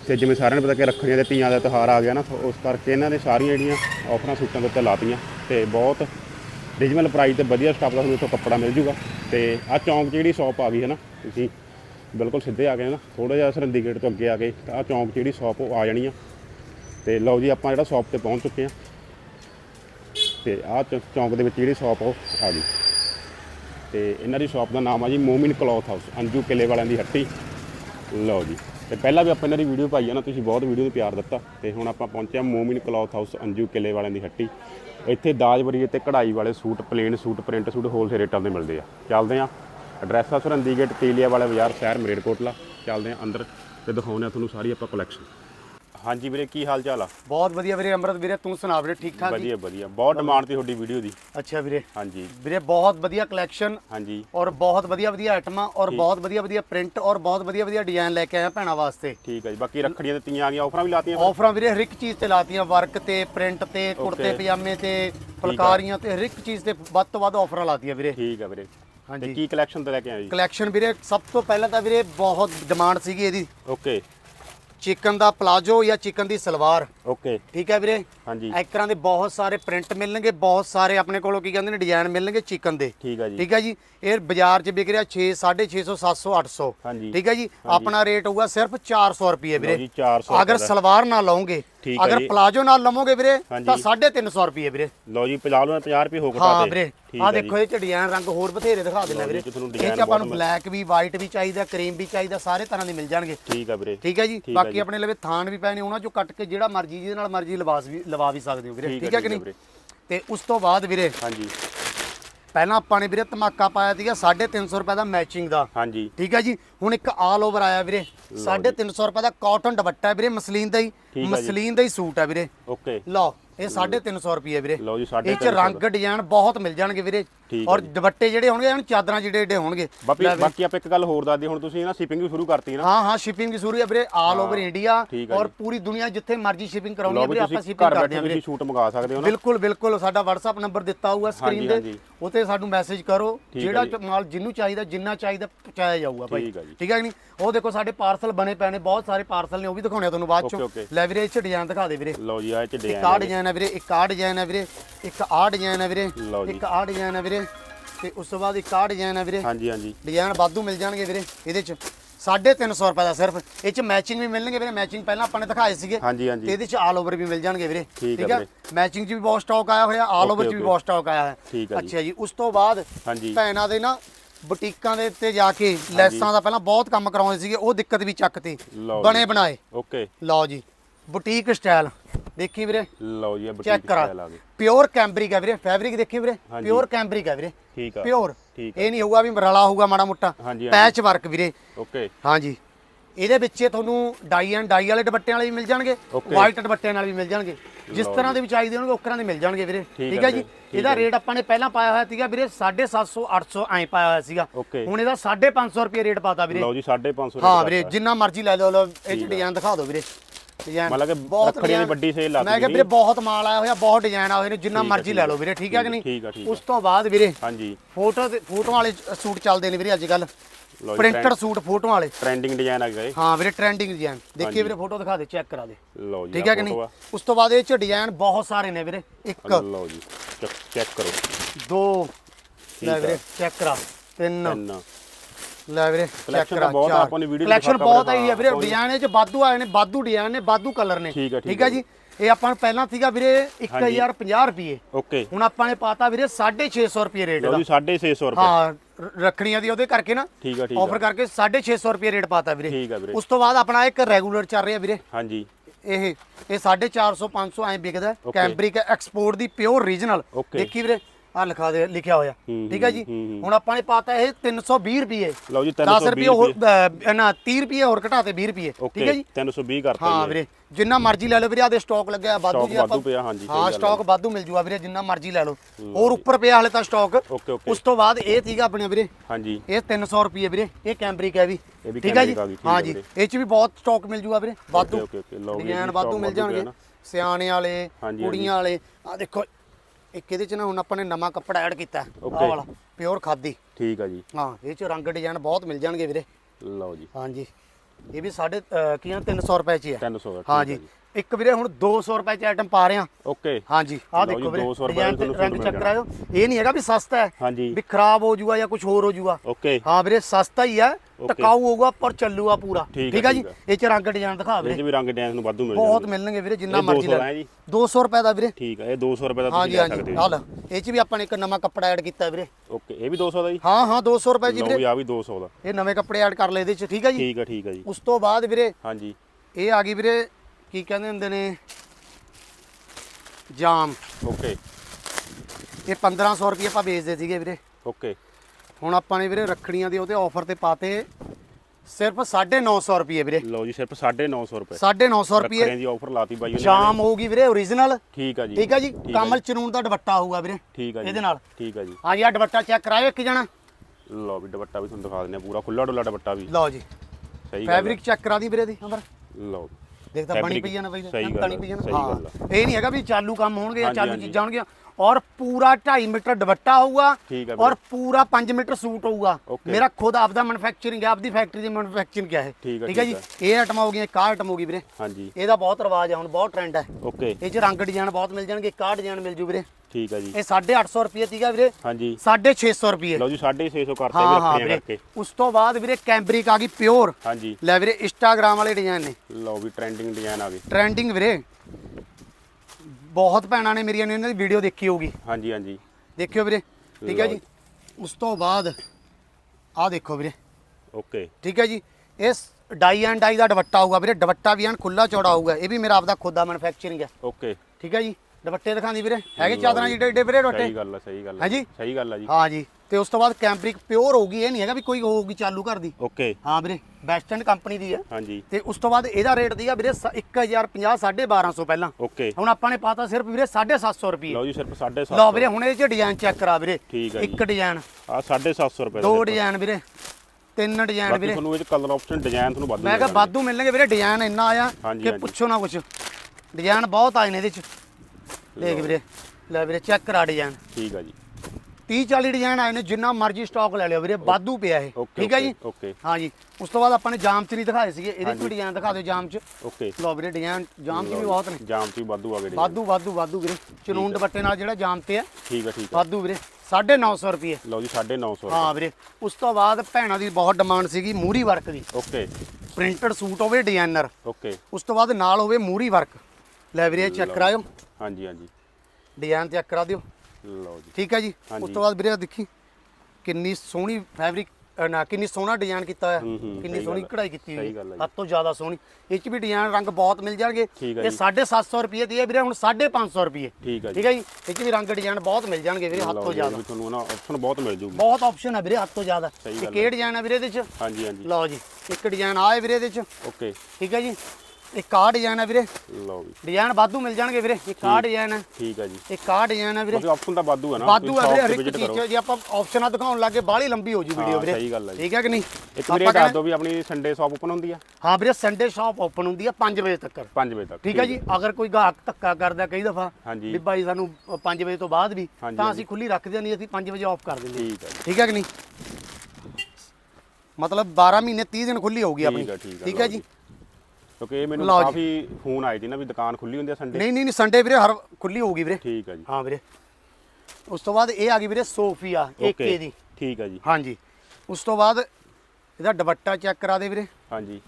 ਤੇ ਜਿਵੇਂ ਸਾਰਿਆਂ ਨੂੰ ਪਤਾ ਕਿ ਰੱਖੜੀਆਂ ਦੇ ਤੀਆਂ ਦਾ ਤਿਉਹਾਰ ਆ ਗਿਆ ਨਾ, ਉਸ ਕਰਕੇ ਇਹਨਾਂ ਨੇ ਸਾਰੀਆਂ ਜਿਹੜੀਆਂ ਆਫਰਾਂ ਸੂਟਾਂ ਦੇ ਉੱਤੇ ਲਾਤੀਆਂ ਤੇ ਬਹੁਤ ਰੀਜਨਲ ਪ੍ਰਾਈਸ ਤੇ ਵਧੀਆ ਸਟਾਫ ਦਾ ਤੁਹਾਨੂੰ ਇੱਥੋਂ ਕੱਪੜਾ ਮਿਲ ਜੂਗਾ। ਤੇ ਆ ਚੌਂਕ 'ਚ ਜਿਹੜੀ ਸ਼ਾਪ ਆ ਗਈ ਹੈ ਨਾ, ਤੁਸੀਂ ਬਿਲਕੁਲ ਸਿੱਧੇ ਆ ਗਏ ਨਾ ਥੋੜਾ ਜਿਹਾ ਸਰੰਦੀ ਗੇਟ ਤੋਂ ਅੱਗੇ ਆ ਗਏ, ਤਾਂ ਆ ਚੌਂਕ 'ਚ ਜਿਹੜੀ ਸ਼ਾਪ ਉਹ ਆ ਜਾਣੀ ਆ। ਤੇ ਲਓ ਜੀ, ਆਪਾਂ ਜਿਹੜਾ ਸ਼ਾਪ ਤੇ ਪਹੁੰਚ ਚੁੱਕੇ ਆ ਤੇ ਆਹ ਚ- ਚੌਂਕ ਦੇ ਵਿੱਚ ਜਿਹੜੀ ਸ਼ਾਪ ਉਹ ਆ ਗਈ। ਤੇ ਇਹਨਾਂ ਦੀ ਸ਼ਾਪ ਦਾ ਨਾਮ ਆ ਜੀ ਮੋਮਿਨ ਕਲੌਥ ਹਾਊਸ ਅੰਜੂ ਕਿਲੇ ਵਾਲਿਆਂ ਦੀ ਹੱਟੀ। ਲਓ ਜੀ। ਤੇ ਪਹਿਲਾਂ ਵੀ ਆਪਾਂ ਇਹਨਾਂ ਦੀ ਵੀਡੀਓ ਪਾਈ ਆ ਨਾ, ਤੁਸੀਂ ਬਹੁਤ ਵੀਡੀਓ ਨੂੰ ਪਿਆਰ ਦਿੱਤਾ। ਤੇ ਹੁਣ ਆਪਾਂ ਪਹੁੰਚਿਆ ਮੋਮਿਨ ਕਲੌਥ ਹਾਊਸ, ਅੰਜੂ ਕਿਲੇ ਵਾਲਿਆਂ ਦੀ ਹੱਟੀ। ਇੱਥੇ ਦਾਜ ਵਰੀਏ ਤੇ ਕਢਾਈ ਵਾਲੇ suit plain suit print suit wholesale ਰੇਟਾਂ ਤੇ ਮਿਲਦੇ ਆ। ਚੱਲਦੇ ਆ। ਐਡਰੈਸ ਆ ਸਰਹੰਦੀ ਗੇਟ ਤੇਲੀਆ ਵਾਲੇ ਬਾਜ਼ਾਰ, ਸ਼ਹਿਰ ਮਰੇਡਕੋਟਲਾ ਚੱਲਦੇ ਆ ਅੰਦਰ ਤੇ ਦਿਖਾਉਂਦੇ ਆ ਤੁਹਾਨੂੰ ਸਾਰੀ ਆਪਾਂ ਕਲੈਕਸ਼ਨ ਹਾਂਜੀ ਵੀਰੇ ਕੀ ਹਾਲ ਚਾਲ ਆ? ਬਹੁਤ ਵਧੀਆ ਵੀਰੇ ਅਮਰਤ ਵੀਰੇ ਤੂੰ ਸੁਣਾ ਵੀਰੇ ਠੀਕ ਠਾਕ? ਵਧੀਆ ਵਧੀਆ। ਬਹੁਤ ਡਿਮਾਂਡ ਸੀ ਤੁਹਾਡੀ ਵੀਡੀਓ ਦੀ। ਅੱਛਾ ਵੀਰੇ। ਹਾਂਜੀ। ਵੀਰੇ ਬਹੁਤ ਵਧੀਆ ਕਲੈਕਸ਼ਨ ਹਾਂਜੀ। ਔਰ ਬਹੁਤ ਵਧੀਆ ਵਧੀਆ ਆਈਟਮਾਂ ਔਰ ਬਹੁਤ ਵਧੀਆ ਵਧੀਆ ਪ੍ਰਿੰਟ ਔਰ ਬਹੁਤ ਵਧੀਆ ਵਧੀਆ ਡਿਜ਼ਾਈਨ ਲੈ ਕੇ ਆਇਆ ਭੈਣਾਂ ਵਾਸਤੇ। ਠੀਕ ਹੈ ਜੀ। ਬਾਕੀ ਰੱਖੜੀਆਂ ਤੇ ਤੀਆਂ ਆ ਗਈਆਂ ਆਫਰਾਂ ਵੀ ਲਾਤੀਆਂ ਆਫਰਾਂ ਵੀਰੇ ਹਰ ਇੱਕ ਚੀਜ਼ ਤੇ ਲਾਤੀਆਂ। ਵਰਕ ਤੇ ਪ੍ਰਿੰਟ ਤੇ ਕੁੜਤੇ. ਪਜਾਮੇ ਤੇ ਫੁਲਕਾਰੀਆਂ ਤੇ ਹਰ ਇੱਕ ਚੀਜ਼ ਤੇ ਵੱਧ ਤੋਂ ਵੱਧ ਆਫਰਾਂ ਲਾਤੀਆਂ ਵੀਰੇ। ਠੀਕ ਹੈ ਵੀਰੇ। ਹਾਂਜੀ। ਤੇ ਕੀ ਕਲੈਕਸ਼ਨ ਤੇ ਲੈ ਕੇ ਆਏ ਜੀ? ਕਲੈਕਸ਼ਨ ਵੀਰੇ ਸਭ ਤੋਂ ਪਹਿਲਾਂ ਤਾਂ ਵੀਰੇ ਬਹੁਤ ਡਿਮਾਂਡ ਸੀਗੀ ਇਹਦੀ। ਓਕੇ ਚਿਕਨ ਦਾ ਪਲਾਜੋ ਜਾਂ ਚਿਕਨ ਦੀ ਸਲਵਾਰ। ਓਕੇ ਠੀਕ ਹੈ ਵੀਰੇ? ਹਾਂਜੀ। ਐਕਰਾਂ ਦੇ ਬਹੁਤ ਸਾਰੇ ਪ੍ਰਿੰਟ ਮਿਲਣਗੇ ਬਹੁਤ ਸਾਰੇ ਆਪਣੇ ਕੋਲੋਂ ਕੀ ਕਹਿੰਦੇ ਨੇ ਡਿਜ਼ਾਈਨ ਮਿਲਣਗੇ ਚਿਕਨ ਦੇ। ਠੀਕ ਹੈ ਜੀ। ਠੀਕ ਹੈ ਜੀ? ਇਹ ਬਾਜ਼ਾਰ 'ਚ ਵਿਕ ਰਿਹਾ 6 650 700 800 ਹਾਂਜੀ। ਠੀਕ ਹੈ ਜੀ? ਆਪਣਾ ਰੇਟ ਹੋਊਗਾ ਸਿਰਫ 400 ਰੁਪਏ ਵੀਰੇ। ਜੀ 400 ਅਗਰ ਦਾ। ਸਲਵਾਰ ਨਾਲ ਲਓਗੇ ਹੈ ਅਗਰ। ਪਲਾਜੋ ਨਾਲ ਲਵੋਗੇ ਵੀਰੇ। ਤਾਂ 350 ਰੁਪਏ ਵੀਰੇ। ਲਓ ਜੀ 50 ਨੂੰ 50 ਰੁਪਏ ਹੋ ਹਾਂ ਘਟਾ ਤੇ। ਵੀਰੇ। ਠੀਕ ਆ ਦੇਖੋ ਇਹ ਚ ਡਿਜ਼ਾਈਨ ਰੰਗ ਹੋਰ ਬਥੇਰੇ ਦਿਖਾ ਦਿੰਦੇ ਵੀਰੇ। ਇਹ 'ਚ ਆਪਾਂ ਨੂੰ ਬਲੈਕ ਵੀ ਵਾਈਟ ਵੀ ਚਾਹੀਦਾ ਕਰੀਮ ਵੀ ਚਾਹੀਦਾ ਸਾਰੇ ਤਰ੍ਹਾਂ ਦੇ ਮਿਲ ਜਾਣਗੇ। ਠੀਕ ਆ ਵੀਰੇ। ਠੀਕ ਹੈ ਜੀ? ਬਾਕੀ। ਆਪਣੇ ਲਵੇ ਥਾਨ ਵੀ ਪਏ ਨੇ ਉਹਨਾਂ ਚੋਂ ਕੱਟ ਕੇ ਜਿਹੜਾ ਮਰਜ਼ੀ ਜਿਹਦੇ ਨਾਲ ਮਰਜ਼ੀ ਲਿਬਾਸ ਵੀ ਲਵਾ ਵੀ ਸਕਦੇ ਹੋ ਵੀਰੇ। ਠੀਕ ਹੈ ਕਿ ਨਹੀਂ। ਤੇ ਉਸ ਤੋਂ ਬਾਅਦ ਵੀਰੇ ਹਾਂਜੀ। ਪਹਿਲਾਂ ਆਪਾਂ ਨੇ ਵੀਰੇ ਧਮਾਕਾ ਪਾਇਆ ਸੀਗਾ 350 ਰੁਪਏ ਦਾ ਮੈਚਿੰਗ ਦਾ। ਹਾਂਜੀ। ਠੀਕ ਹੈ ਜੀ? ਹੁਣ ਇੱਕ ਆਲ ਓਵਰ ਆਇਆ ਵੀਰੇ। 350 ਰੁਪਏ ਦਾ ਕਾਟਨ ਦੁਪੱਟਾ ਹੈ ਵੀਰੇ ਮਸਲੀਨ ਦਾ ਹੀ। ਮਸਲੀਨ ਦਾ ਹੀ ਸੂਟ ਹੈ ਵੀਰੇ। ਓਕੇ। ਲਓ ਇਹ 350 ਰੁਪਏ ਵੀਰੇ। ਲਓ ਜੀ ਇਹ ਚ 350 ਰੰਗ ਡਿਜ਼ਾਈਨ ਬਹੁਤ ਮਿਲ ਜਾਣਗੇ ਵੀਰੇ। ਔਰ। ਦੁਪੱਟੇ ਜਿਹੜੇ ਹੋਣਗੇ ਇਹਨਾਂ ਚਾਦਰਾਂ ਜਿਹੜੇ ਏਡੇ ਹੋਣਗੇ। ਬਾਕੀ ਆਪਾਂ ਇੱਕ ਗੱਲ ਹੋਰ ਦੱਸ ਦਈਏ ਹੁਣ ਤੁਸੀਂ ਨਾ ਸ਼ਿਪਿੰਗ ਵੀ ਸ਼ੁਰੂ ਕਰਤੀ ਨਾ। ਹਾਂ ਹਾਂ ਸ਼ਿਪਿੰਗ ਦੀ ਸੂਰੀ ਹੈ ਵੀਰੇ ਆਲ ਓਵਰ ਇੰਡੀਆ ਔਰ। ਪੂਰੀ ਦੁਨੀਆ ਜਿੱਥੇ ਮਰਜ਼ੀ ਸ਼ਿਪਿੰਗ ਕਰਾਉਣੀ ਹੈ ਵੀ ਵੀਰੇ ਆਪਾਂ ਸ਼ਿਪਿੰਗ ਕਰਦੇ ਹਾਂ ਵੀਰੇ ਤੁਸੀਂ ਸ਼ੂਟ ਮੰਗਾ ਸਕਦੇ ਹੋ ਨਾ। ਬਿਲਕੁਲ ਬਿਲਕੁਲ ਸਾਡਾ WhatsApp ਨੰਬਰ ਦਿੱਤਾ ਹੋਊਗਾ ਸਕਰੀਨ ਤੇ। ਉਤੇ ਸਾਨੂੰ ਮੈਸੇਜ ਕਰੋ ਜਿਹੜਾ। ਮਾਲ ਜਿੰਨੂੰ ਚਾਹੀਦਾ ਜਿੰਨਾ ਚਾਹੀਦਾ ਪਹੁੰਚਾਇਆ ਜਾਊਗਾ ਭਾਈ। ਠੀਕ ਹੈ ਕਿ ਨਹੀਂ? ਉਹ ਦੇਖੋ ਸਾਡੇ ਪਾਰਸਲ ਬਣੇ ਪਏ ਨੇ ਬਹੁਤ ਸਾਰੇ ਪਾਰਸਲ ਨੇ ਉਹ ਵੀ ਦਿਖਾਉਣੇ ਆ ਤੁਹਾਨੂੰ ਬਾਅਦ ਚੋਂ। ਲੈ ਵੀਰੇ ਇਹ ਚ ਡਿਜ਼ਾਈਨ ਦਿਖਾ ਦੇ ਵੀਰੇ। ਲਓ ਜੀ ਆ ਚ ਇੱਕ ਡਿਜ਼ਾਈਨ ਆਹ ਡਿਜ਼ਾਈਨ ਹੈ ਵੀਰੇ ਇੱਕ ਆਹ ਡਿਜ਼ਾਈਨ ਹੈ ਵੀਰੇ ਇੱਕ ਆਹ ਡਿਜ਼ਾਈਨ ਹੈ ਵੀਰੇ। ਇੱਕ ਆਹ ਡਿਜ਼ਾਈਨ ਹੈ ਵੀਰੇ ਤੇ ਉਸ ਤੋਂ ਬਾਅਦ ਇੱਕ ਆਹ ਡਿਜ਼ਾਈਨ ਹੈ ਵੀਰੇ। ਹਾਂਜੀ ਹਾਂਜੀ। ਡਿਜ਼ਾਈਨ ਵਾਧੂ ਮਿਲ ਜਾਣਗੇ ਵੀਰੇ ਇਹਦੇ ਚ। 350 ਰੁਪਏ ਦਾ ਸਿਰਫ। ਇਹ ਚ ਮੈਚਿੰਗ ਵੀ ਮਿਲਣਗੇ ਵੀਰੇ ਮੈਚਿੰਗ ਪਹਿਲਾਂ ਆਪਾਂ ਨੇ ਦਿਖਾਏ ਸੀਗੇ। ਹਾਂਜੀ ਤੇ ਹਾਂਜੀ ਇਹਦੇ ਚ ਆਲ ਓਵਰ ਵੀ ਮਿਲ ਜਾਣਗੇ ਵੀਰੇ। ਠੀਕ ਹੈ। ਮੈਚਿੰਗ ਚ ਵੀ ਬਹੁਤ ਸਟਾਕ ਆਇਆ ਹੋਇਆ ਆਲ ਓਵਰ ਚ ਵੀ। ਬਹੁਤ ਸਟਾਕ ਆਇਆ ਹੈ। ਅੱਛਾ ਜੀ ਉਸ ਤੋਂ ਬਾਅਦ ਹਾਂਜੀ। ਭੈਣਾਂ ਦੇ ਨਾ ਬੁਟੀਕਾਂ ਦੇ ਉੱਤੇ ਜਾ ਕੇ ਲੈਸਾਂ ਦਾ ਪਹਿਲਾਂ ਬਹੁਤ ਕੰਮ ਕਰਾਉਂਦੇ ਸੀਗੇ ਉਹ ਦਿੱਕਤ ਵੀ ਚੱਕਤੀ ਲਓ। ਬਣੇ ਬਣਾਏ। ਓਕੇ। ਲਓ ਜੀ। Boutique style. ਦੇਖੀ ਵੀਰੇ? ਲਓ ਜੀ ਚੈੱਕ ਬੁਟੀਕ ਸਟਾਈਲ ਆ ਗਈ। ਪਿਓਰ ਕੈਂਬਰਿਕ ਹੈ ਵੀਰੇ। ਫੈਬਰਿਕ ਦੇਖੀ ਵੀਰੇ। ਪਿਓਰ ਕੈਂਬਰਿਕ ਹੈ ਵੀਰੇ। ਠੀਕ ਆ। ਪਿਓਰ। ਇਹ ਨਹੀਂ ਹੋਊਗਾ ਵੀ ਰਲਾ ਹੋਊਗਾ ਮਾੜਾ ਮੋਟਾ। ਪੈਚ ਵਰਕ ਵੀਰੇ। ਓਕੇ। ਹਾਂਜੀ। ਇਹਦੇ ਵਿੱਚ ਤੁਹਾਨੂੰ ਡਾਈ ਐਂਡ ਡਾਈ ਵਾਲੇ ਦੁਪੱਟਿਆਂ ਵਾਲੇ ਵੀ ਮਿਲ ਜਾਣਗੇ Okay. ਵਾਈਟ ਦੁਪੱਟਿਆਂ ਨਾਲ ਵੀ ਮਿਲ ਜਾਣਗੇ। ਜਿਸ ਤਰ੍ਹਾਂ ਦੇ ਵੀ ਚਾਹੀਦੇ ਹੋਣਗੇ ਉਸ ਤਰ੍ਹਾਂ ਦੇ ਮਿਲ ਜਾਣਗੇ ਵੀਰੇ। ਠੀਕ ਠੀਕ ਹੈ ਹੈ ਜੀ? ਠੀਕ ਇਹਦਾ। ਰੇਟ ਆਪਾਂ ਨੇ ਪਹਿਲਾਂ ਪਾਇਆ ਹੋਇਆ ਸੀਗਾ ਵੀਰੇ 750 800 ਐਂ ਪਾਇਆ ਹੋਇਆ ਸੀਗਾ। Okay. ਹੁਣ ਇਹਦਾ 550 ਰੁਪਏ ਰੇਟ ਪਾਤਾ ਵੀਰੇ। ਲਓ ਜੀ 550 ਹਾਂ ਵੀਰੇ ਜਿੰਨਾ ਮਰਜ਼ੀ ਲੈ ਲਓ ਲਓ, ਇਹ ਚ ਡਿਜ਼ਾਈਨ ਦਿਖਾ ਦਿਓ ਵੀਰੇ। ਡਿਜ਼ਾਈਨ ਮਤਲਬ ਕਿ ਰੱਖੜੀਆਂ ਦੀ ਵੱਡੀ ਸੇਲ ਲੱਗ ਮੈਂ ਕਿਹਾ ਵੀਰੇ ਬਹੁਤ ਮਾਲ ਆਇਆ ਹੋਇਆ ਬਹੁਤ ਡਿਜ਼ਾਈਨ ਆਏ ਹੋਏ ਨੇ ਜਿੰਨਾ ਠੀਕ ਮਰਜ਼ੀ ਠੀਕ ਲੈ ਹੈ। ਲਓ ਵੀਰੇ ਠੀਕ ਹੈ ਕਿ ਨਹੀਂ? ਠੀਕ ਆ। ਠੀਕ ਉਸ ਤੋਂ ਬਾਅਦ ਵੀਰੇ ਹਾਂਜੀ। ਫੋਟੋ ਤੇ ਫੋਟੋ ਵਾਲੇ ਸੂਟ ਚੱਲਦੇ ਨੇ ਵੀਰੇ ਅੱਜ ਕੱਲ ਪ੍ਰਿੰਟਡ ਸੂਟ ਫੋਟੋ ਵਾਲੇ। ਟ੍ਰੈਂਡਿੰਗ ਡਿਜ਼ਾਈਨ ਆ ਗਏ ਹਾਂ ਵੀਰੇ ਟ੍ਰੈਂਡਿੰਗ ਡਿਜ਼ਾਈਨ। ਦੇਖੀਏ ਵੀਰੇ ਫੋਟੋ ਦਿਖਾ ਦੇ ਚੈੱਕ ਕਰਾ ਦੇ। ਲਓ ਜੀ ਠੀਕ ਹੈ ਕਿ ਨਹੀਂ। ਉਸ ਤੋਂ ਬਾਅਦ ਇਹ ਚ ਡਿਜ਼ਾਈਨ ਬਹੁਤ ਸਾਰੇ ਨੇ ਵੀਰੇ ਇੱਕ। ਲਓ ਜੀ ਚੈੱਕ ਕਰੋ। ਦੋ। ਲੈ। ਵੀਰੇ ਚੈੱਕ ਕਰਾ। ਤਿੰਨ। ਲੈ ਵੀਰੇ ਚੈੱਕ ਕਰਾ ਬਹੁਤ ਆਪਾਂ ਨੇ 'ਚ ਕਲੈਕਸ਼ਨ ਬਹੁਤ ਆਈ ਹੈ ਵੀਰੇ ਡਿਜ਼ਾਈਨ ਇਹ ਚ ਵਾਧੂ ਆਏ ਨੇ ਵਾਧੂ ਡਿਜ਼ਾਈਨ ਨੇ ਵਾਧੂ ਕਲਰ ਨੇ। ਠੀਕ ਹੈ ਜੀ? ਇਹ ਆਪਾਂ ਨੂੰ ਪਹਿਲਾਂ ਸੀਗਾ ਵੀਰੇ 1050 ਰੁਪਏ। ਓਕੇ। ਹੁਣ ਆਪਾਂ ਨੇ ਪਾਤਾ ਵੀਰੇ 650 ਰੁਪਏ ਰੇਟ ਲਓ ਦਾ। ਜੀ 650 ਰੁਪਏ। ਹਾਂ ਰ- ਰੱਖੜੀਆਂ ਦੀ ਉਹਦੇ ਕਰਕੇ ਨਾ। ਠੀਕ ਆ ਠੀਕ ਆਫਰ ਆ ਕਰਕੇ 650 ਰੁਪਏ ਰੇਟ ਪਾਤਾ ਵੀਰੇ। ਠੀਕ ਆ ਵੀਰੇ। ਉਸ ਤੋਂ ਬਾਅਦ ਆਪਣਾ ਇੱਕ ਰੈਗੂਲਰ ਚੱਲ ਰਿਹਾ ਵੀਰੇ। ਹਾਂਜੀ। ਇਹ ਇਹ 450 500 ਐ ਵਿਕਦਾ. ਕੈਂਬਰਿਕ ਐਕਸਪੋਰਟ ਦੀ ਪਿਓਰ ਰੀਜਨਲ. ਦੇਖੀ ਵੀਰੇ ਆ ਲਿਖਾ ਦੇ ਲਿਖਿਆ ਹੋਇਆ। ਠੀਕ ਹੈ ਜੀ। ਹੁਣ ਆਪਾਂ ਨੇ ਪਾਤਾ ਇਹ 320 ਰੁਪਏ। ਲਓ ਜੀ 10 320 ਰੁਪਏ ਹੋਰ ਨਾ 30 ਰੁਪਏ ਹੋਰ ਘਟਾਤੇ 20 ਰੁਪਏ। ਠੀਕ ਹੈ ਜੀ? 320 ਕਰਤਾ ਹਾਂ ਵੀਰੇ ਜਿੰਨਾ ਮਰਜ਼ੀ ਲੈ ਲਓ ਵੀਰੇ ਆਦੇ ਸਟਾਕ ਲੱਗਿਆ ਵਾਧੂ ਜੀ ਆਪਾਂ ਹਾਂ। ਸਟਾਕ ਵਾਧੂ ਮਿਲ ਜੂਗਾ ਵੀਰੇ ਜਿੰਨਾ ਮਰਜ਼ੀ ਲੈ ਲਓ। ਹੋਰ ਉੱਪਰ ਪਿਆ ਹਲੇ ਤਾਂ ਸਟਾਕ ਓਕੇ ਓਕੇ। ਉਸ ਤੋਂ ਬਾਅਦ ਇਹ ਸੀਗਾ ਆਪਣੇ ਵੀਰੇ। ਹਾਂਜੀ। ਇਹ 300 ਰੁਪਏ ਵੀਰੇ ਇਹ ਕੈਂਬਰਿਕ ਹੈ ਵੀ। ਠੀਕ ਹੈ ਜੀ? ਹਾਂ ਜੀ। ਇਹ ਚ ਵੀ ਬਹੁਤ ਸਟਾਕ ਮਿਲ ਜੂਗਾ ਵੀਰੇ ਵਾਧੂ। Okay okay. ਲਓ ਵੀ ਡਿਜ਼ਾਈਨ ਵਾਧੂ ਮਿਲ ਜਾਣਗੇ। ਸਿਆਣੇ ਵਾਲੇ ਕੁੜੀਆਂ ਵਾਲੇ ਆ ਦੇਖੋ ਇੱਕ ਇਹਦੇ ਚ ਨਾ ਹੁਣ ਆਪਾਂ ਨੇ ਨਵਾਂ ਕੱਪੜਾ ਐਡ ਕੀਤਾ ਆਹ Okay. ਵਾਲਾ ਪਿਓਰ ਖਾਦੀ। ਠੀਕ ਆ ਜੀ। ਹਾਂ ਇਹ ਚ ਰੰਗ ਡਿਜ਼ਾਈਨ ਬਹੁਤ ਮਿਲ ਜਾਣਗੇ ਵੀਰੇ। ਲਓ ਜੀ। ਹਾਂਜੀ। ਇਹ ਵੀ ਸਾਡੇ ਅਹ, ਕੀ ਆ? 300 ਰੁਪਏ ਚ ਹੀ ਹੈ 300 ਦਾ ਹਾਂ ਜੀ। ਇੱਕ ਵੀਰੇ ਹੁਣ 200 ਰੁਪਏ ਚ ਆਈਟਮ ਪਾ ਰਹੇ ਆ ਓਕੇ। ਹਾਂਜੀ ਆਹ ਲਓ ਜੀ, ਦੇਖੋ ਵੀਰੇ 200 ਰੁਪਏ ਤੇ ਤੁਹਾਨੂੰ ਰੰਗ ਮਿਲ ਕਰਾਇਓ ਇਹ। ਨਹੀਂ ਹੈਗਾ ਵੀ ਸਸਤਾ ਹੈ ਹਾਂਜੀ। ਵੀ ਖਰਾਬ ਹੋ ਜਾਊਗਾ ਜਾਂ ਕੁਝ ਹੋਰ ਹੋ ਓਕੇ। ਹਾਂ ਵੀਰੇ ਸਸਤਾ ਹੀ ਹੈ ਟਿਕਾਊ ਹੋਊਗਾ ਪਰ ਚੱਲੂਗਾ ਪੂਰਾ। ਠੀਕ ਹੈ, ਠੀਕ ਹੈ ਜੀ? ਠੀਕ। ਇਹ ਚ ਰੰਗ ਡਿਜ਼ਾਈਨ ਦਿਖਾ ਇਹ ਵੀਰੇ। ਚ ਵੀ ਰੰਗ ਡੈਂਸ ਨੂੰ ਵਾਧੂ ਮਿਲ ਬਹੁਤ ਜਾਣਗੇ। ਮਿਲਣਗੇ ਵੀਰੇ ਜਿੰਨਾ ਇਹ ਮਰਜ਼ੀ 200 ਦਾ ਹੈ ਲੈ ਜੀ। 200 ਰੁਪਏ ਦਾ ਵੀਰੇ। ਠੀਕ ਆ ਇਹ 200 ਰੁਪਏ ਦਾ ਤੁਸੀਂ ਹਾਂਜੀ ਲੈ ਹਾਂਜੀ। ਸਕਦੇ ਹੋ ਲੈ ਇਹ ਚ ਵੀ ਆਪਾਂ ਨੇ ਇੱਕ ਨਵਾਂ ਕੱਪੜਾ ਐਡ ਕੀਤਾ ਵੀਰੇ। ਓਕੇ ਇਹ ਵੀ 200 ਦਾ ਜੀ? ਹਾਂ ਹਾਂ 200 ਰੁਪਏ ਜੀ ਲਓ ਵੀ ਵੀਰੇ ਆ ਵੀ 200 ਦਾ। ਇਹ ਨਵੇਂ ਕੱਪੜੇ ਐਡ ਕਰ ਲਏ ਇਹਦੇ ਚ ਠੀਕ ਹੈ ਜੀ? ਠੀਕ ਆ ਠੀਕ ਆ ਜੀ। ਉਸ ਤੋਂ ਬਾਅਦ ਵੀਰੇ ਹਾਂਜੀ। ਇਹ ਆ ਗਈ ਵੀਰੇ ਕੀ ਕਹਿੰਦੇ ਹੁੰਦੇ ਨੇ? ਜਾਮ। ਓਕੇ। ਇਹ 1500 ਰੁਪਏ ਆਪਾਂ ਵੇਚਦੇ ਸੀਗੇ ਵੀਰੇ। ਓਕੇ। ਹੁਣ ਆਪਾਂ ਨੇ ਵੀਰੇ ਰੱਖੜੀਆਂ ਦੇ ਉਹਦੇ ਆਫਰ ਤੇ ਪਾਤੇ ਸਿਰਫ 950 ਰੁਪਏ ਵੀਰੇ। ਲਓ ਜੀ ਸਿਰਫ 950 ਰੁਪਏ। 950 ਰੁਪਏ। ਰੱਖੜੀਆਂ ਦੀ ਆਫਰ ਲਾਤੀ ਬਾਈ ਉਹਨੇ। ਜਾਮ ਹੋਊਗੀ ਵੀਰੇ ਓਰੀਜਨਲ ਠੀਕ ਆ ਜੀ। ਠੀਕ ਹੈ ਜੀ? ਠੀਕ ਆ ਕਮਲ ਚਨੂਨ ਦਾ ਦੁਪੱਟਾ ਹੋਊਗਾ ਵੀਰੇ। ਠੀਕ ਆ ਜੀ। ਇਹਦੇ ਨਾਲ। ਠੀਕ ਆ ਜੀ। ਹਾਂ ਜੀ ਆ ਦੁਪੱਟਾ ਚੈੱਕ ਕਰਾਇਓ ਇੱਕ ਜਣਾ। ਲਓ ਵੀ ਦੁਪੱਟਾ ਵੀ ਤੁਹਾਨੂੰ ਦਿਖਾ ਦਿੰਦੇ ਆ ਪੂਰਾ ਖੁੱਲਾ ਡੁੱਲਾ ਦੁਪੱਟਾ ਵੀ। ਲਓ ਜੀ। ਸਹੀ ਗੱਲ ਫੈਬਰਿਕ ਚੈੱਕ ਕਰਾ ਦੀ ਵੀਰੇ ਦੀ ਅੰਦਰ। ਆ। ਲਓ। ਦੇਖ ਤਾਂ ਬਣੀ ਪਈ ਨਾ ਬਈ ਸਹੀ ਗੱਲ ਬਣੀ ਆ, ਪਈ ਸਹੀ ਹਾਂ ਗੱਲ ਆ। ਇਹ ਨਹੀਂ ਹੈਗਾ ਵੀ ਚਾਲੂ ਕੰਮ ਹੋਣਗੇ ਜਾਂ ਚਾਲੂ। ਚੀਜ਼ਾਂ ਹੋਣਗੀਆਂ ਔਰ ਪੂਰਾ 2.5 ਮੀਟਰ ਦੁਪੱਟਾ ਹੋਊਗਾ ਠੀਕ ਔਰ ਵੀਰੇ। ਪੂਰਾ 5 ਮੀਟਰ ਸੂਟ ਹੋਊਗਾ। Okay. ਮੇਰਾ ਖੁਦ ਆਪਦਾ ਮੈਨੂਫੈਕਚਰਿੰਗ ਹੈ ਆਪਦੀ ਫੈਕਟਰੀ ਦੀ ਮੈਨੂਫੈਕਚਰਿੰਗ ਹੈ ਠੀਕ ਆ, ਠੀਕ ਹੈ ਜੀ? ਠੀਕ ਇਹ ਆਈਟਮ ਹੋ ਗਈਆਂ ਇੱਕ ਆਈਟਮ ਹੋ ਗਈ ਵੀਰੇ। ਹਾਂਜੀ। ਇਹਦਾ ਬਹੁਤ ਰਿਵਾਜ ਹੈ ਹੁਣ ਬਹੁਤ ਟ੍ਰੈਂਡ ਹੈ ਓਕੇ ਇਹ ਚ ਰੰਗ ਡਿਜ਼ਾਈਨ ਬਹੁਤ ਮਿਲ ਜਾਣਗੇ ਇੱਕ ਆਹ ਡਿਜ਼ਾਈਨ ਮਿਲ ਜੂ ਵੀਰੇ। ਠੀਕ ਆ ਜੀ। ਇਹ 850 ਰੁਪਏ ਸੀਗਾ ਵੀਰੇ। ਹਾਂਜੀ। 650 ਰੁਪਏ ਲਓ ਜੀ 650 ਕਰਤਾ ਹਾਂ ਵੀ ਹਾਂ ਰੱਖੜੀਆਂ ਵੀਰੇ। ਕਰਕੇ। ਉਸ ਤੋਂ ਬਾਅਦ ਵੀਰੇ ਕੈਂਬਰਿਕ ਆ ਗਈ ਪਿਓਰ ਹਾਂਜੀ। ਲੈ ਵੀਰੇ ਇੰਸਟਾਗ੍ਰਾਮ ਵਾਲੇ ਡਿਜ਼ਾਈਨ ਨੇ। ਲਓ ਵੀ ਟ੍ਰੈਂਡਿੰਗ ਡਿਜ਼ਾਈਨ ਆ ਗਏ ਟ੍ਰੈਂਡਿੰਗ ਵੀਰੇ। ਬਹੁਤ ਭੈਣਾਂ ਨੇ ਮੇਰੀਆਂ ਨੇ ਇਹਨਾਂ ਦੀ ਵੀਡੀਓ ਦੇਖੀ ਹੋਊਗੀ। ਹਾਂਜੀ ਹਾਂਜੀ। ਦੇਖਿਓ ਵੀਰੇ। ਠੀਕ ਹੈ ਜੀ। ਉਸ ਤੋਂ ਬਾਅਦ ਆਹ ਦੇਖੋ ਵੀਰੇ। ਓਕੇ। ਠੀਕ ਹੈ ਜੀ। ਇਸ ਡਾਈ ਐਂਡ ਡਾਈ ਦਾ ਦੁਪੱਟਾ ਹੋਊਗਾ ਵੀਰੇ। ਦੁਪੱਟਾ ਵੀ ਐਨ ਖੁੱਲਾ ਚੌੜਾ ਹੋਊਗਾ ਇਹ ਵੀ ਮੇਰਾ ਆਪਦਾ ਖੁਦ ਦਾ ਮੈਨੂਫੈਕਚਰਿੰਗ ਹੈ। ਓਕੇ। ਠੀਕ ਹੈ ਜੀ। ਦੁਪੱਟੇ ਦਿਖਾਉਂਦੀ ਵੀਰੇ। ਹੈਗੇ ਚਾਦਰਾਂ ਜਿਹੜੇ ਏਡੇ ਵੀਰੇ ਦੁਪੱਟੇ ਸਹੀ ਗੱਲ ਆ ਸਹੀ ਗੱਲ ਆ ਹਾਂਜੀ? ਸਹੀ ਗੱਲ ਆ ਜੀ। ਹਾਂ ਜੀ। ਤੇ ਉਸ ਤੋਂ ਬਾਅਦ ਕੈਂਬਰਿਕ ਪਿਓਰ ਹੋਊਗੀ ਇਹ ਨਹੀਂ ਹੈਗਾ ਵੀ ਕੋਈ ਹੋਊਗੀ ਚਾਲੂ ਘਰ ਦੀ। ਓਕੇ ਹਾਂ ਵੀਰੇ ਵੈਸਟਰਨ ਕੰਪਨੀ ਦੀ ਹੈ। ਹਾਂਜੀ। ਤੇ ਉਸ ਤੋਂ ਬਾਅਦ ਇਹਦਾ ਰੇਟ ਦੀਗਾ ਵੀਰੇ 1050 1250 ਪਹਿਲਾਂ। ਓਕੇ ਹੁਣ ਆਪਾਂ ਨੇ ਪਾਤਾ ਸਿਰਫ ਵੀਰੇ 750 ਰੁਪਏ। ਲਓ ਜੀ ਸਿਰਫ 750 ਲਓ ਵੀਰੇ ਹੁਣ ਇਹਦੇ ਚ ਡਿਜ਼ਾਈਨ ਚੈੱਕ ਕਰਾ ਵੀਰੇ। ਇੱਕ ਡਿਜ਼ਾਈਨ ਆ 750 ਰੁਪਏ ਦਾ। ਡਿਜ਼ਾਈਨ ਵੀਰੇ। ਤਿੰਨ ਡਿਜ਼ਾਈਨ ਵੀਰੇ। ਤੁਹਾਨੂੰ ਇਹ ਚ ਕਲਰ ਆਪਸ਼ਨ ਡਿਜ਼ਾਈਨ ਤੁਹਾਨੂੰ ਵੱਧ ਮੈਂ ਕਿਹਾ ਵਾਧੂ ਮਿਲਣਗੇ ਵੀਰੇ ਡਿਜ਼ਾਈਨ ਇੰਨਾ ਆਇਆ ਕਿ। ਪੁੱਛੋ ਨਾ ਕੁਛ। ਡਿਜ਼ਾਈਨ ਬਹੁਤ ਆਏ ਨੇ ਇਹਦੇ ਚ। ਦੇਖ ਵੀਰੇ। ਲੈ ਵੀਰੇ ਚੈੱਕ ਕਰਾ ਡਿਜ਼ਾਈਨ ਠੀਕ ਆ ਜੀ। 30 40 ਡਿਜ਼ਾਈਨ ਆਏ ਨੇ ਜਿੰਨਾ ਮਰਜ਼ੀ ਸਟਾਕ ਲੈ ਲਿਓ ਵੀਰੇ ਵਾਧੂ ਪਿਆ ਇਹ। ਓਕੇ ਠੀਕ ਹੈ ਜੀ? ਓਕੇ ਹਾਂ ਜੀ। ਉਸ ਤੋਂ ਬਾਅਦ ਆਪਾਂ ਨੇ ਜਾਮ ਚ ਨਹੀਂ ਦਿਖਾਏ ਸੀਗੇ ਇਹਦੇ ਚ ਵੀ ਡਿਜ਼ਾਈਨ ਦਿਖਾ ਦਿਓ ਜਾਮ ਚ। ਓਕੇ। ਲਓ ਵੀਰੇ ਡਿਜ਼ਾਈਨ ਜਾਮ ਚ ਵੀ ਬਹੁਤ ਨੇ। ਜਾਮ ਚ ਵੀ ਵਾਧੂ ਆ ਗਏ। ਵਾਧੂ ਵਾਧੂ ਵਾਧੂ ਵੀਰੇ। ਚਨੂਨ ਦੁਪੱਟੇ ਨਾਲ ਜਿਹੜਾ ਜਾਮ ਤੇ ਆ ਠੀਕ ਆ ਠੀਕ ਆ ਵਾਧੂ ਵੀਰੇ। 950 ਰੁਪਏ। ਲਓ ਜੀ 950 ਹਾਂ ਵੀਰੇ। ਉਸ ਤੋਂ ਬਾਅਦ ਭੈਣਾਂ ਦੀ ਬਹੁਤ ਡਿਮਾਂਡ ਸੀਗੀ ਮੂਰੀ ਵਰਕ ਦੀ। ਓਕੇ। ਪ੍ਰਿੰਟਡ ਸੂਟ ਹੋਵੇ ਡਿਜ਼ਾਈਨਰ। ਓਕੇ। ਉਸ ਤੋਂ ਬਾਅਦ ਨਾਲ ਹੋਵੇ ਮੂਰੀ ਵਰਕ। ਲੈ ਵੀਰੇ ਚੈੱਕ ਕਰਾਇਓ। ਹਾਂਜੀ ਹਾਂਜੀ। ਡਿਜ਼ਾਈਨ ਚੈੱਕ ਕਰਾ ਦਿਓ। ਲਓ ਜੀ। ਠੀਕ ਹੈ ਜੀ? ਹਾਂਜੀ। ਉਸ ਤੋਂ ਬਾਅਦ ਵੀਰੇ ਆਹ ਦੇਖੀ ਕਿੰਨੀ ਸੋਹਣੀ ਫੈਬਰਿਕ ਨਾ ਕਿੰਨੀ ਸੋਹਣਾ ਡਿਜ਼ਾਈਨ ਕੀਤਾ ਹੋਇਆ। ਹੂੰ, ਹੂੰ, ਕਿੰਨੀ ਸਹੀ ਸੋਹਣੀ ਗੱਲ ਹੈ। ਕਢਾਈ ਕੀਤੀ ਹੋਈ ਗੱਲ ਹੈ ਜੀ। ਹੱਦ ਤੋਂ ਜ਼ਿਆਦਾ ਸੋਹਣੀ। ਇਹ ਚ ਵੀ ਡਿਜ਼ਾਈਨ ਰੰਗ ਬਹੁਤ ਮਿਲ ਜਾਣਗੇ। ਠੀਕ ਹੈ ਇਹ ਜੀ। 750 ਰੁਪਏ ਦੀ ਹੈ ਵੀਰੇ ਹੁਣ 550 ਰੁਪਏ। ਠੀਕ ਆ ਜੀ। ਠੀਕ ਹੈ ਜੀ? ਇਹ ਚ ਵੀ ਰੰਗ ਡਿਜ਼ਾਈਨ ਬਹੁਤ ਮਿਲ ਜਾਣਗੇ ਵੀਰੇ ਹੱਦ ਲਓ ਤੋਂ ਜੀ, ਇਹਦੇ ਜ਼ਿਆਦਾ। ਵਿੱਚ ਤੁਹਾਨੂੰ ਨਾ ਆਪਸ਼ਨ ਬਹੁਤ ਮਿਲ ਜੂਗੀ। ਬਹੁਤ ਆਪਸ਼ਨ ਹੈ ਵੀਰੇ ਹੱਦ ਤੋਂ ਜ਼ਿਆਦਾ। ਸਹੀ ਇਹ ਗੱਲ ਕਿਹੜੇ ਡਿਜ਼ਾਈਨ ਹੈ ਵੀਰੇ ਇਹਦੇ ਚ? ਹਾਂਜੀ ਹਾਂਜੀ। ਲਓ ਜੀ ਇੱਕ ਡਿਜ਼ਾਈਨ ਆ ਹੈ ਵੀਰੇ ਇਹਦੇ ਚ। ਓਕੇ। ਠੀਕ ਹੈ ਜੀ? ਇੱਕ ਆ ਡਿਜ਼ਾਈਨ ਵੀਰੇ। ਲਓ ਜੀ ਡਿਜ਼ਾਈਨ ਵਾਧੂ ਮਿਲ ਜਾਣਗੇ ਵੀਰੇ। ਇੱਕ ਆ ਡਿਜ਼ਾਈਨ ਠੀਕ ਆ ਜੀ। ਇੱਕ ਆ ਡਿਜ਼ਾਈਨ ਵੀਰੇ। ਕਿਉਂਕਿ ਆਪਸ਼ਨ ਤਾਂ ਵਾਧੂ ਆ ਨਾ। ਵਾਧੂ ਤੁਸੀਂ ਵੀਰੇ ਹਰ ਇੱਕ ਚੀਜ਼ ਜੇ ਆਪਾਂ ਆਪਸ਼ਨਾਂ ਦਿਖਾਉਣ ਲੱਗੇ ਬਾਹਲੀ ਲੰਬੀ ਹੋ ਜੂ ਵੀਡੀਓ ਵੀਰੇ। ਸਹੀ ਗੱਲ। ਠੀਕ ਹੈ ਕਿ ਨਹੀਂ? ਇੱਕ ਵੀਰੇ ਦੱਸ ਦਿਓ ਵੀ ਆਪਣੀ ਸੰਡੇ ਸ਼ਾਪ ਓਪਨ ਹੁੰਦੀ ਆ। ਹਾਂ ਵੀਰੇ ਸੰਡੇ ਸ਼ਾਪ ਓਪਨ ਹੁੰਦੀ ਹੈ 5 ਵਜੇ ਤੱਕ। 5 ਵਜੇ ਤੱਕ ਠੀਕ ਹੈ ਜੀ? ਅਗਰ ਕੋਈ ਗਾਹਕ ਧੱਕਾ ਕਰਦਾ ਕਈ ਦਫਾ। ਵੀ ਭਾਈ ਸਾਨੂੰ 5 ਵਜੇ ਤੋਂ ਬਾਅਦ ਵੀ ਤਾਂ। ਅਸੀਂ ਖੁੱਲੀ ਰੱਖਦੇ ਨਹੀਂ ਅਸੀਂ 5 ਵਜੇ ਆਫ ਕਰ ਦਿੰਦੇ। ਠੀਕ ਹੈ ਕਿ ਨਹੀਂ? ਮਤਲਬ 12 ਮਹੀਨੇ 30 ਦਿਨ ਖੁੱਲੀ ਹੋਊਗੀ ਆਪਣੀ। ਠੀਕ ਹੈ ਜੀ। ਕਿਉਂਕਿ ਇਹ ਮੈਨੂੰ ਲਓ ਜੀ। ਕਾਫੀ ਫੋਨ ਆਏ ਸੀ ਨਾ ਵੀ ਦੁਕਾਨ ਖੁੱਲੀ ਹੁੰਦੀ ਆ ਸੰਡੇ ਨਹੀਂ ਨਹੀਂ ਨਹੀਂ ਸੰਡੇ ਵੀਰੇ ਹਰ ਖੁੱਲੀ ਹੋਊਗੀ ਵੀਰੇ। ਠੀਕ ਹੈ ਜੀ। ਹਾਂ ਵੀਰੇ। ਉਸ ਤੋਂ ਬਾਅਦ ਇਹ ਆ ਗਈ ਵੀਰੇ ਸੋਫੀਆ ਏਕੇ ਦੀ। ਠੀਕ ਹੈ ਜੀ। ਹਾਂਜੀ। ਉਸ ਤੋਂ ਬਾਅਦ ਇਹਦਾ ਦੁਪੱਟਾ ਚੈੱਕ ਕਰਾ ਦੇ ਵੀਰੇ। ਹਾਂਜੀ।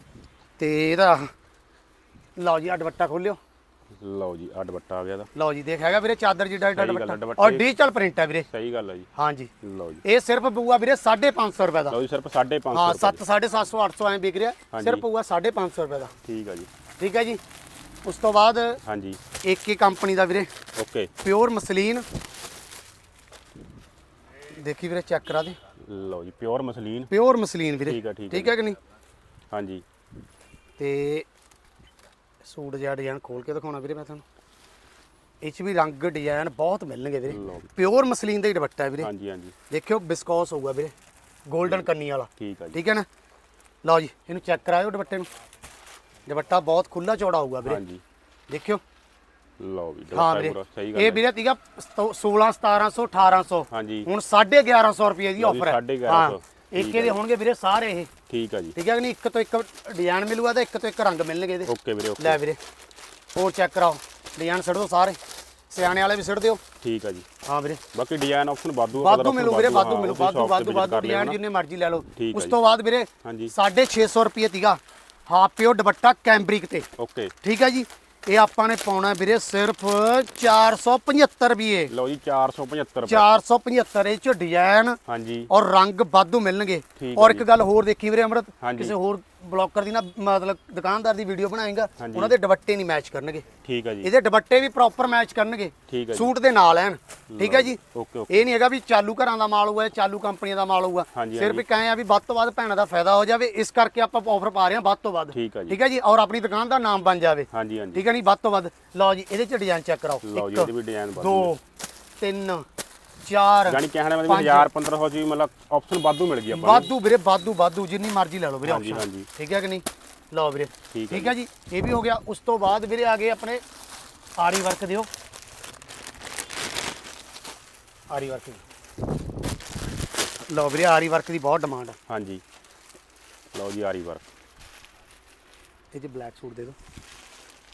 ਤੇ ਇਹਦਾ ਲਓ ਜੀ ਆ ਦੁਪੱਟਾ ਖੋਲਿਓ ਲਓ ਜੀ ਆ ਦੁਪੱਟਾ ਆ ਗਿਆ ਦਾ ਲਓ ਜੀ ਦੇਖ ਹੈਗਾ ਵੀਰੇ ਚਾਦਰ ਜਿੱਡਾ ਏਡਾ ਸਹੀ ਗੱਲ ਹੈ, ਦੁਪੱਟਾ। ਦੁਪੱਟੇ- ਔਰ ਡਿਜੀਟਲ ਪ੍ਰਿੰਟ ਹੈ ਵੀਰੇ। ਸਹੀ ਗੱਲ ਹੈ ਜੀ। ਹਾਂਜੀ। ਲਓ ਜੀ। ਇਹ ਸਿਰਫ ਪਊਗਾ ਵੀਰੇ 550 ਰੁਪਏ ਦਾ। ਲਓ ਜੀ ਸਿਰਫ 550 ਹਾਂ ਰੁਪਏ 7 750 800 ਐ ਵਿਕ ਰਿਹਾ। ਹਾਂਜੀ। ਸਿਰਫ ਪਊਗਾ 550 ਰੁਪਏ ਦਾ। ਠੀਕ ਹੈ ਜੀ। ਠੀਕ ਹੈ ਜੀ। ਉਸ ਤੋਂ ਬਾਅਦ ਹਾਂਜੀ। ਇੱਕ ਹੀ ਕੰਪਨੀ ਦਾ ਵੀਰੇ। ਓਕੇ। ਪਿਓਰ ਮਸਲੀਨ ਦੇਖੀ ਵੀਰੇ ਚੈੱਕ ਕਰਾ ਦੇ। ਲਓ ਜੀ ਪਿਓਰ ਮਸਲੀਨ ਪਿਓਰ ਮਸਲੀਨ ਵੀਰੇ। ਠੀਕ ਹੈ, ਠੀਕ ਹੈ ਕਿ ਨਹੀਂ? ਹਾਂਜੀ। ਤੇ ਸੂਟ ਜਿਹਾ ਡਿਜ਼ਾਈਨ ਖੋਲ ਕੇ ਦਿਖਾਉਣਾ ਵੀਰੇ ਮੈਂ ਤੁਹਾਨੂੰ। ਇਹ ਚ ਵੀ ਰੰਗ ਡਿਜ਼ਾਈਨ ਬਹੁਤ ਮਿਲਣਗੇ ਵੀਰੇ। ਲਓ। ਪਿਓਰ ਮਸਲੀਨ ਦਾ ਹੀ ਦੁਪੱਟਾ ਹੈ ਵੀਰੇ। ਹਾਂਜੀ ਹਾਂਜੀ। ਦੇਖਿਓ ਬਿਸਕੋਸ ਹੋਊਗਾ ਵੀਰੇ। 골ਡਨ ਕੰਨੀ ਵਾਲਾ। ਠੀਕ ਹੈ ਜੀ। ਠੀਕ ਹੈ ਨਾ? ਲਓ ਜੀ ਇਹਨੂੰ ਚੈੱਕ ਕਰਾਇਓ ਦੁਪੱਟੇ ਨੂੰ। ਦੁਪੱਟਾ ਬਹੁਤ ਖੁੱਲਾ ਚੌੜਾ ਹੋਊਗਾ ਵੀਰੇ। ਹਾਂਜੀ। ਦੇਖਿਓ। ਲਓ ਵੀ ਹਾਂ ਦੁਪੱਟਾ ਪੂਰਾ ਸਹੀ ਗੱਲ ਇਹ ਹੈ। ਵੀਰੇ ਤੀਗਾ 16 1700 1800 ਹਾਂਜੀ। ਹੁਣ 1150 ਰੁਪਏ ਦੀ ਲਓ ਜੀ, ਆਫਰ ਹੈ। 1150 ਇੱਕ ਇਹਦੇ ਹੈ। ਹੋਣਗੇ ਵੀਰੇ? ਸਾਰੇ ਇਹ। ਠੀਕ ਹੈ ਜੀ। ਠੀਕ ਹੈ ਕਿ ਨਹੀਂ? ਇੱਕ ਤੋਂ ਇੱਕ ਡਿਜ਼ਾਈਨ ਮਿਲੂਗਾ ਤੇ ਇੱਕ ਤੋਂ ਇੱਕ ਰੰਗ ਮਿਲਣਗੇ ਇਹਦੇ। ਓਕੇ ਵੀਰੇ ਓਕੇ। ਲੈ ਵੀਰੇ ਹੋਰ ਚੈੱਕ ਕਰਾਓ। ਡਿਜ਼ਾਈਨ ਦਿਓ ਸਾਰੇ। ਸਿਆਣੇ ਵਾਲੇ ਵੀ ਸਿੱਟ ਦਿਓ। ਠੀਕ ਹੈ ਜੀ। ਹਾਂ ਵੀਰੇ। ਬਾਕੀ ਡਿਜ਼ਾਈਨ ਆਪਸ਼ਨ ਵਾਧੂ ਆ, ਵਾਧੂ ਮਿਲੂ ਵੀਰੇ ਆ, ਵਾਧੂ ਮਿਲੂ ਵਾਧੂ ਵਾਧੂ ਵਾਧੂ ਡਿਜ਼ਾਈਨ। ਜਿੰਨੇ ਮਰਜ਼ੀ ਲੈ ਲਓ। ਉਸ। ਤੋਂ ਬਾਅਦ ਵੀਰੇ ਹਾਂਜੀ। 650 ਰੁਪਏ ਤੀਗਾ ਹਾਫ ਪਿਓ ਦੁਪੱਟਾ ਕੈਂਬਰਿਕ ਤੇ। ਓਕੇ। ਠੀਕ ਹੈ ਜੀ? ਇਹ ਆਪਾਂ ਨੇ ਪਾਉਣਾ ਵੀਰੇ ਸਿਰਫ 475 ਰੁਪਏ। ਲਓ ਜੀ 475 ਰੁਪਏ। 475 ਇਹ ਚ ਡਿਜ਼ਾਈਨ ਹਾਂਜੀ। ਔਰ ਰੰਗ ਵਾਧੂ ਮਿਲਣਗੇ। ਠੀਕ ਔਰ ਇੱਕ ਗੱਲ ਹੋਰ ਦੇਖੀ ਵੀਰੇ ਅਮਰਤ। ਕਿਸੇ ਹੋਰ ਬਲੌਕਰ ਦੀ ਨਾ ਮਤਲਬ ਦੁਕਾਨਦਾਰ ਦੀ ਵੀਡੀਓ ਬਣਾਏਗਾ। ਉਹਨਾਂ ਦੇ ਦੁਪੱਟੇ ਨਹੀਂ ਮੈਚ ਕਰਨਗੇ। ਠੀਕ ਹੈ ਜੀ। ਇਹਦੇ ਦੁਪੱਟੇ ਵੀ ਪ੍ਰੋਪਰ ਮੈਚ ਕਰਨਗੇ। ਠੀਕ ਹੈ ਜੀ। ਸੂਟ ਦੇ ਨਾਲ ਐਨ ਠੀਕ ਹੈ ਜੀ। Okay okay. ਇਹ ਨਹੀਂ ਹੈਗਾ ਵੀ ਚਾਲੂ ਘਰਾਂ ਦਾ ਮਾਲ ਹੋਊਗਾ ਚਾਲੂ ਕੰਪਨੀਆਂ ਦਾ ਮਾਲ ਹੋਊਗਾ। ਸਿਰਫ। ਇੱਕ ਐਂ ਆ ਵੀ ਵੱਧ ਤੋਂ ਵੱਧ ਭੈਣਾਂ ਦਾ ਫਾਇਦਾ ਹੋ ਜਾਵੇ ਇਸ ਕਰਕੇ ਆਪਾਂ ਆਫਰ ਪਾ ਰਹੇ ਹਾਂ ਵੱਧ ਤੋਂ ਵੱਧ। ਠੀਕ ਹੈ ਜੀ। ਔਰ ਆਪਣੀ ਦੁਕਾਨ ਦਾ ਨਾਮ ਬਣ ਜਾਵੇ। ਠੀਕ ਹੈ ਨਹੀਂ ਵੱਧ ਤੋਂ ਵੱਧ। ਲਓ ਜੀ ਇਹਦੇ ਚ ਡਿਜ਼ਾਈਨ ਚੈੱਕ ਕਰਾਓ। ਲਓ ਜੀ ਇੱਕ, ਇਹਦੇ ਵੀ ਡਿਜ਼ਾਈਨ ਵਾਧੂ ਦੋ ਤਿੰਨ ਚਾਰ ਯਾਨੀ ਕਹਿਣਾ ਮਤਲਬ ਪੰਜ। 1000 1500 ਜੀ ਮਤਲਬ ਆਪਸ਼ਨ ਵਾਧੂ ਮਿਲ ਗਈ ਆਪਾਂ ਨੂੰ। ਵਾਧੂ ਵੀਰੇ ਵਾਧੂ ਵਾਧੂ ਜਿੰਨੀ ਮਰਜ਼ੀ ਲੈ ਲਓ ਵੀਰੇ ਹਾਂਜੀ, option। ਹਾਂਜੀ। ਠੀਕ ਹੈ ਕਿ ਨਹੀਂ? ਲਓ ਵੀਰੇ। ਠੀਕ ਹੈ ਠੀਕ ਹੈ ਜੀ ਇਹ ਵੀ ਹੋ ਗਿਆ। ਉਸ ਤੋਂ ਬਾਅਦ ਵੀਰੇ ਆ ਗਏ ਆਪਣੇ ਆਰੀ ਵਰਕ ਦਿਓ। ਆਰੀ ਵਰਕ ਲਓ ਵੀਰੇ ਆਰੀ ਵਰਕ ਦੀ ਬਹੁਤ ਡਿਮਾਂਡ ਆ। ਹਾਂਜੀ। ਲਓ ਜੀ ਆਰੀ ਵਰਕ। ਇਹ ਚ ਬਲੈਕ ਸੂਟ ਦੇ ਦਿਓ।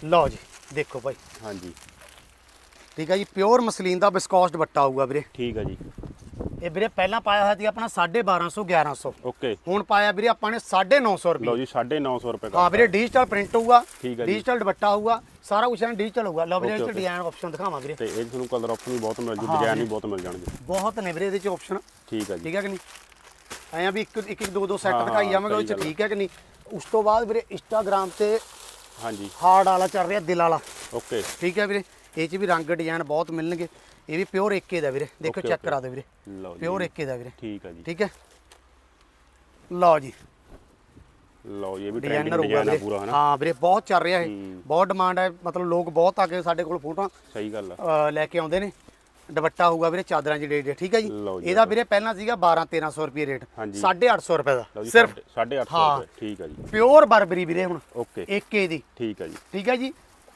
ਲਓ ਜੀ ਦੇਖੋ ਭਾਈ। ਹਾਂਜੀ। ਠੀਕ ਹੈ ਜੀ ਪਿਓਰ ਮਸਲੀਨ ਦਾ ਬਿਸਕੌਸ ਦੁਪੱਟਾ ਆਊਗਾ ਵੀਰੇ। ਠੀਕ ਹੈ ਜੀ। ਇਹ ਵੀਰੇ ਪਹਿਲਾਂ ਪਾਇਆ ਹੋਇਆ ਸੀ ਆਪਣਾ 1250 1100 ਓਕੇ। ਹੁਣ ਪਾਇਆ ਵੀਰੇ ਆਪਾਂ ਨੇ 950 ਲਓ ਰੁਪਏ। ਜੀ 950 ਰੁਪਏ ਹਾਂ ਵੀਰੇ ਡਿਜੀਟਲ ਪ੍ਰਿੰਟ ਹੋਊਗਾ ਠੀਕ ਹੈ ਜੀ। ਡਿਜੀਟਲ ਦੁਪੱਟਾ ਹੋਊਗਾ ਸਾਰਾ ਕੁਝ ਐਨ ਡਿਜੀਟਲ ਹੋਊਗਾ। ਲਓ ਵੀਰੇ ਇਹ। ਡਿਜ਼ਾਈਨ ਆਪਸ਼ਨ ਦਿਖਾਵਾਂ ਵੀਰੇ। ਤੇ ਇਹ ਤੁਹਾਨੂੰ ਕਲਰ ਆਪਸ਼ਨ ਵੀ ਬਹੁਤ ਮਿਲ ਜੂ ਡਿਜ਼ਾਈਨ ਵੀ। ਬਹੁਤ ਮਿਲ ਜਾਣਗੇ। ਬਹੁਤ ਨੇ ਵੀਰੇ ਇਹਦੇ ਚ ਆਪਸ਼ਨ ਠੀਕ ਹੈ ਜੀ। ਠੀਕ ਹੈ ਕਿ ਨਹੀਂ? ਐਂ ਵੀ ਇੱਕ ਇੱਕ ਇੱਕ ਦੋ ਦੋ ਸੈੱਟ ਦਿਖਾਈ ਜਾਵਾਂਗੇ ਉਹ ਚ। ਠੀਕ ਹੈ ਕਿ ਨਹੀਂ? ਉਸ ਤੋਂ ਬਾਅਦ ਵੀਰੇ ਇੰਸਟਾਗ੍ਰam ਤੇ ਹਾਂਜੀ। ਹਾਰਡ ਵਾਲਾ ਚੱਲ ਰਿਹਾ ਦਿਲ ਵਾਲਾ। ਓਕੇ। ਠੀਕ ਹੈ ਵੀਰੇ। ਇਹ ਚ ਵੀ ਰੰਗ ਡਿਜ਼ਾਈਨ ਬਹੁਤ ਮਿਲਣਗੇ। ਇਹ ਵੀ ਪਿਓਰ ਏਕੇ ਦਾ ਵੀਰੇ। ਦੇਖੋ ਚੈੱਕ। ਕਰਾ ਦਿਓ ਵੀਰੇ। ਲਓ ਜੀ। ਪਿਓਰ ਏਕੇ ਦਾ ਵੀਰੇ। ਠੀਕ ਹੈ ਜੀ। ਠੀਕ ਹੈ? ਲਓ ਜੀ। ਲਓ ਇਹ ਵੀ ਟ੍ਰੈਂਡਿੰਗ ਡਿਜ਼ਾਈਨ ਆ ਪੂਰਾ ਹਨਾ? ਹਾਂ ਵੀਰੇ ਬਹੁਤ ਚੱਲ ਰਿਹਾ ਇਹ। ਬਹੁਤ ਡਿਮਾਂਡ ਹੈ ਮਤਲਬ ਲੋਕ ਬਹੁਤ ਆ ਕੇ ਸਾਡੇ ਕੋਲ ਫੋਟੋਆਂ ਸਹੀ ਗੱਲ ਆ। ਲੈ ਕੇ ਆਉਂਦੇ ਨੇ। ਦੁਪੱਟਾ ਹੋਊਗਾ ਵੀਰੇ ਚਾਦਰਾਂ ਜਿਹੜੀ ਡੇ ਠੀਕ ਹੈ ਜੀ? ਇਹਦਾ ਵੀਰੇ ਪਹਿਲਾਂ ਸੀਗਾ 12 1300 ਰੁਪਏ ਰੇਟ। ਹਾਂਜੀ। 850 ਰੁਪਏ ਦਾ। ਸਿਰਫ। 850 ਹਾਂ। ਰੁਪਏ। ਠੀਕ ਹੈ ਜੀ। ਪਿਓਰ ਬਰਬਰੀ ਵੀਰੇ ਹੁਣ। ਓਕੇ ਏਕੇ ਦੀ। ਠੀਕ ਹੈ ਜੀ। ਠੀਕ ਹੈ ਜੀ?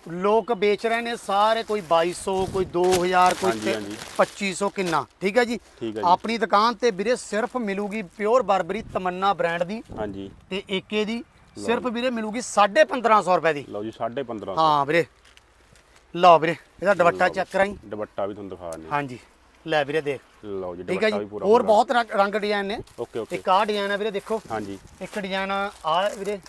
ਲੋਕ ਵੇਚ ਰਹੇ ਨੇ ਸਾਰੇ ਕੋਈ 2200 ਕੋਈ 2000 ਕੋਈ ਹਾਂਜੀ, ਤੇ- ਹਾਂਜੀ। 2500 ਕਿੰਨਾ। ਠੀਕ ਹੈ ਜੀ? ਠੀਕ ਹੈ ਜੀ। ਆਪਣੀ ਦੁਕਾਨ ਤੇ ਵੀਰੇ ਸਿਰਫ ਮਿਲੂਗੀ ਪਿਓਰ ਬਰਬਰੀ ਤਮੰਨਾ ਬ੍ਰਾਂਡ ਦੀ ਹਾਂਜੀ। ਤੇ ਏਕੇ ਦੀ। ਸਿਰਫ ਵੀਰੇ ਮਿਲੂਗੀ 1550 ਰੁਪਏ ਦੀ। ਲਓ ਜੀ 1550 ਹਾਂ ਵੀਰੇ। ਲਓ ਵੀਰੇ ਇਹਦਾ ਦੁਪੱਟਾ ਚੈੱਕ ਕਰਾਈ ਦੁਪੱਟਾ ਵੀ ਤੁਹਾਨੂੰ ਦਿਖਾ ਹਾਂਜੀ। ਲੈ ਵੀਰੇ ਦੇਖ। ਲਓ ਜੀ ਠੀਕ ਹੈ ਦੁਪੱਟਾ ਵੀ ਪੂਰਾ ਹੋਰ। ਬਹੁਤ ਰੰਗ- ਰੰਗ ਡਿਜ਼ਾਈਨ ਨੇ। Okay okay. ਇੱਕ ਆਹ ਡਿਜ਼ਾਈਨ ਹੈ ਵੀਰੇ ਦੇਖੋ। ਹਾਂਜੀ। ਇੱਕ ਡਿਜ਼ਾਈਨ ਆ ਵੀਰੇ।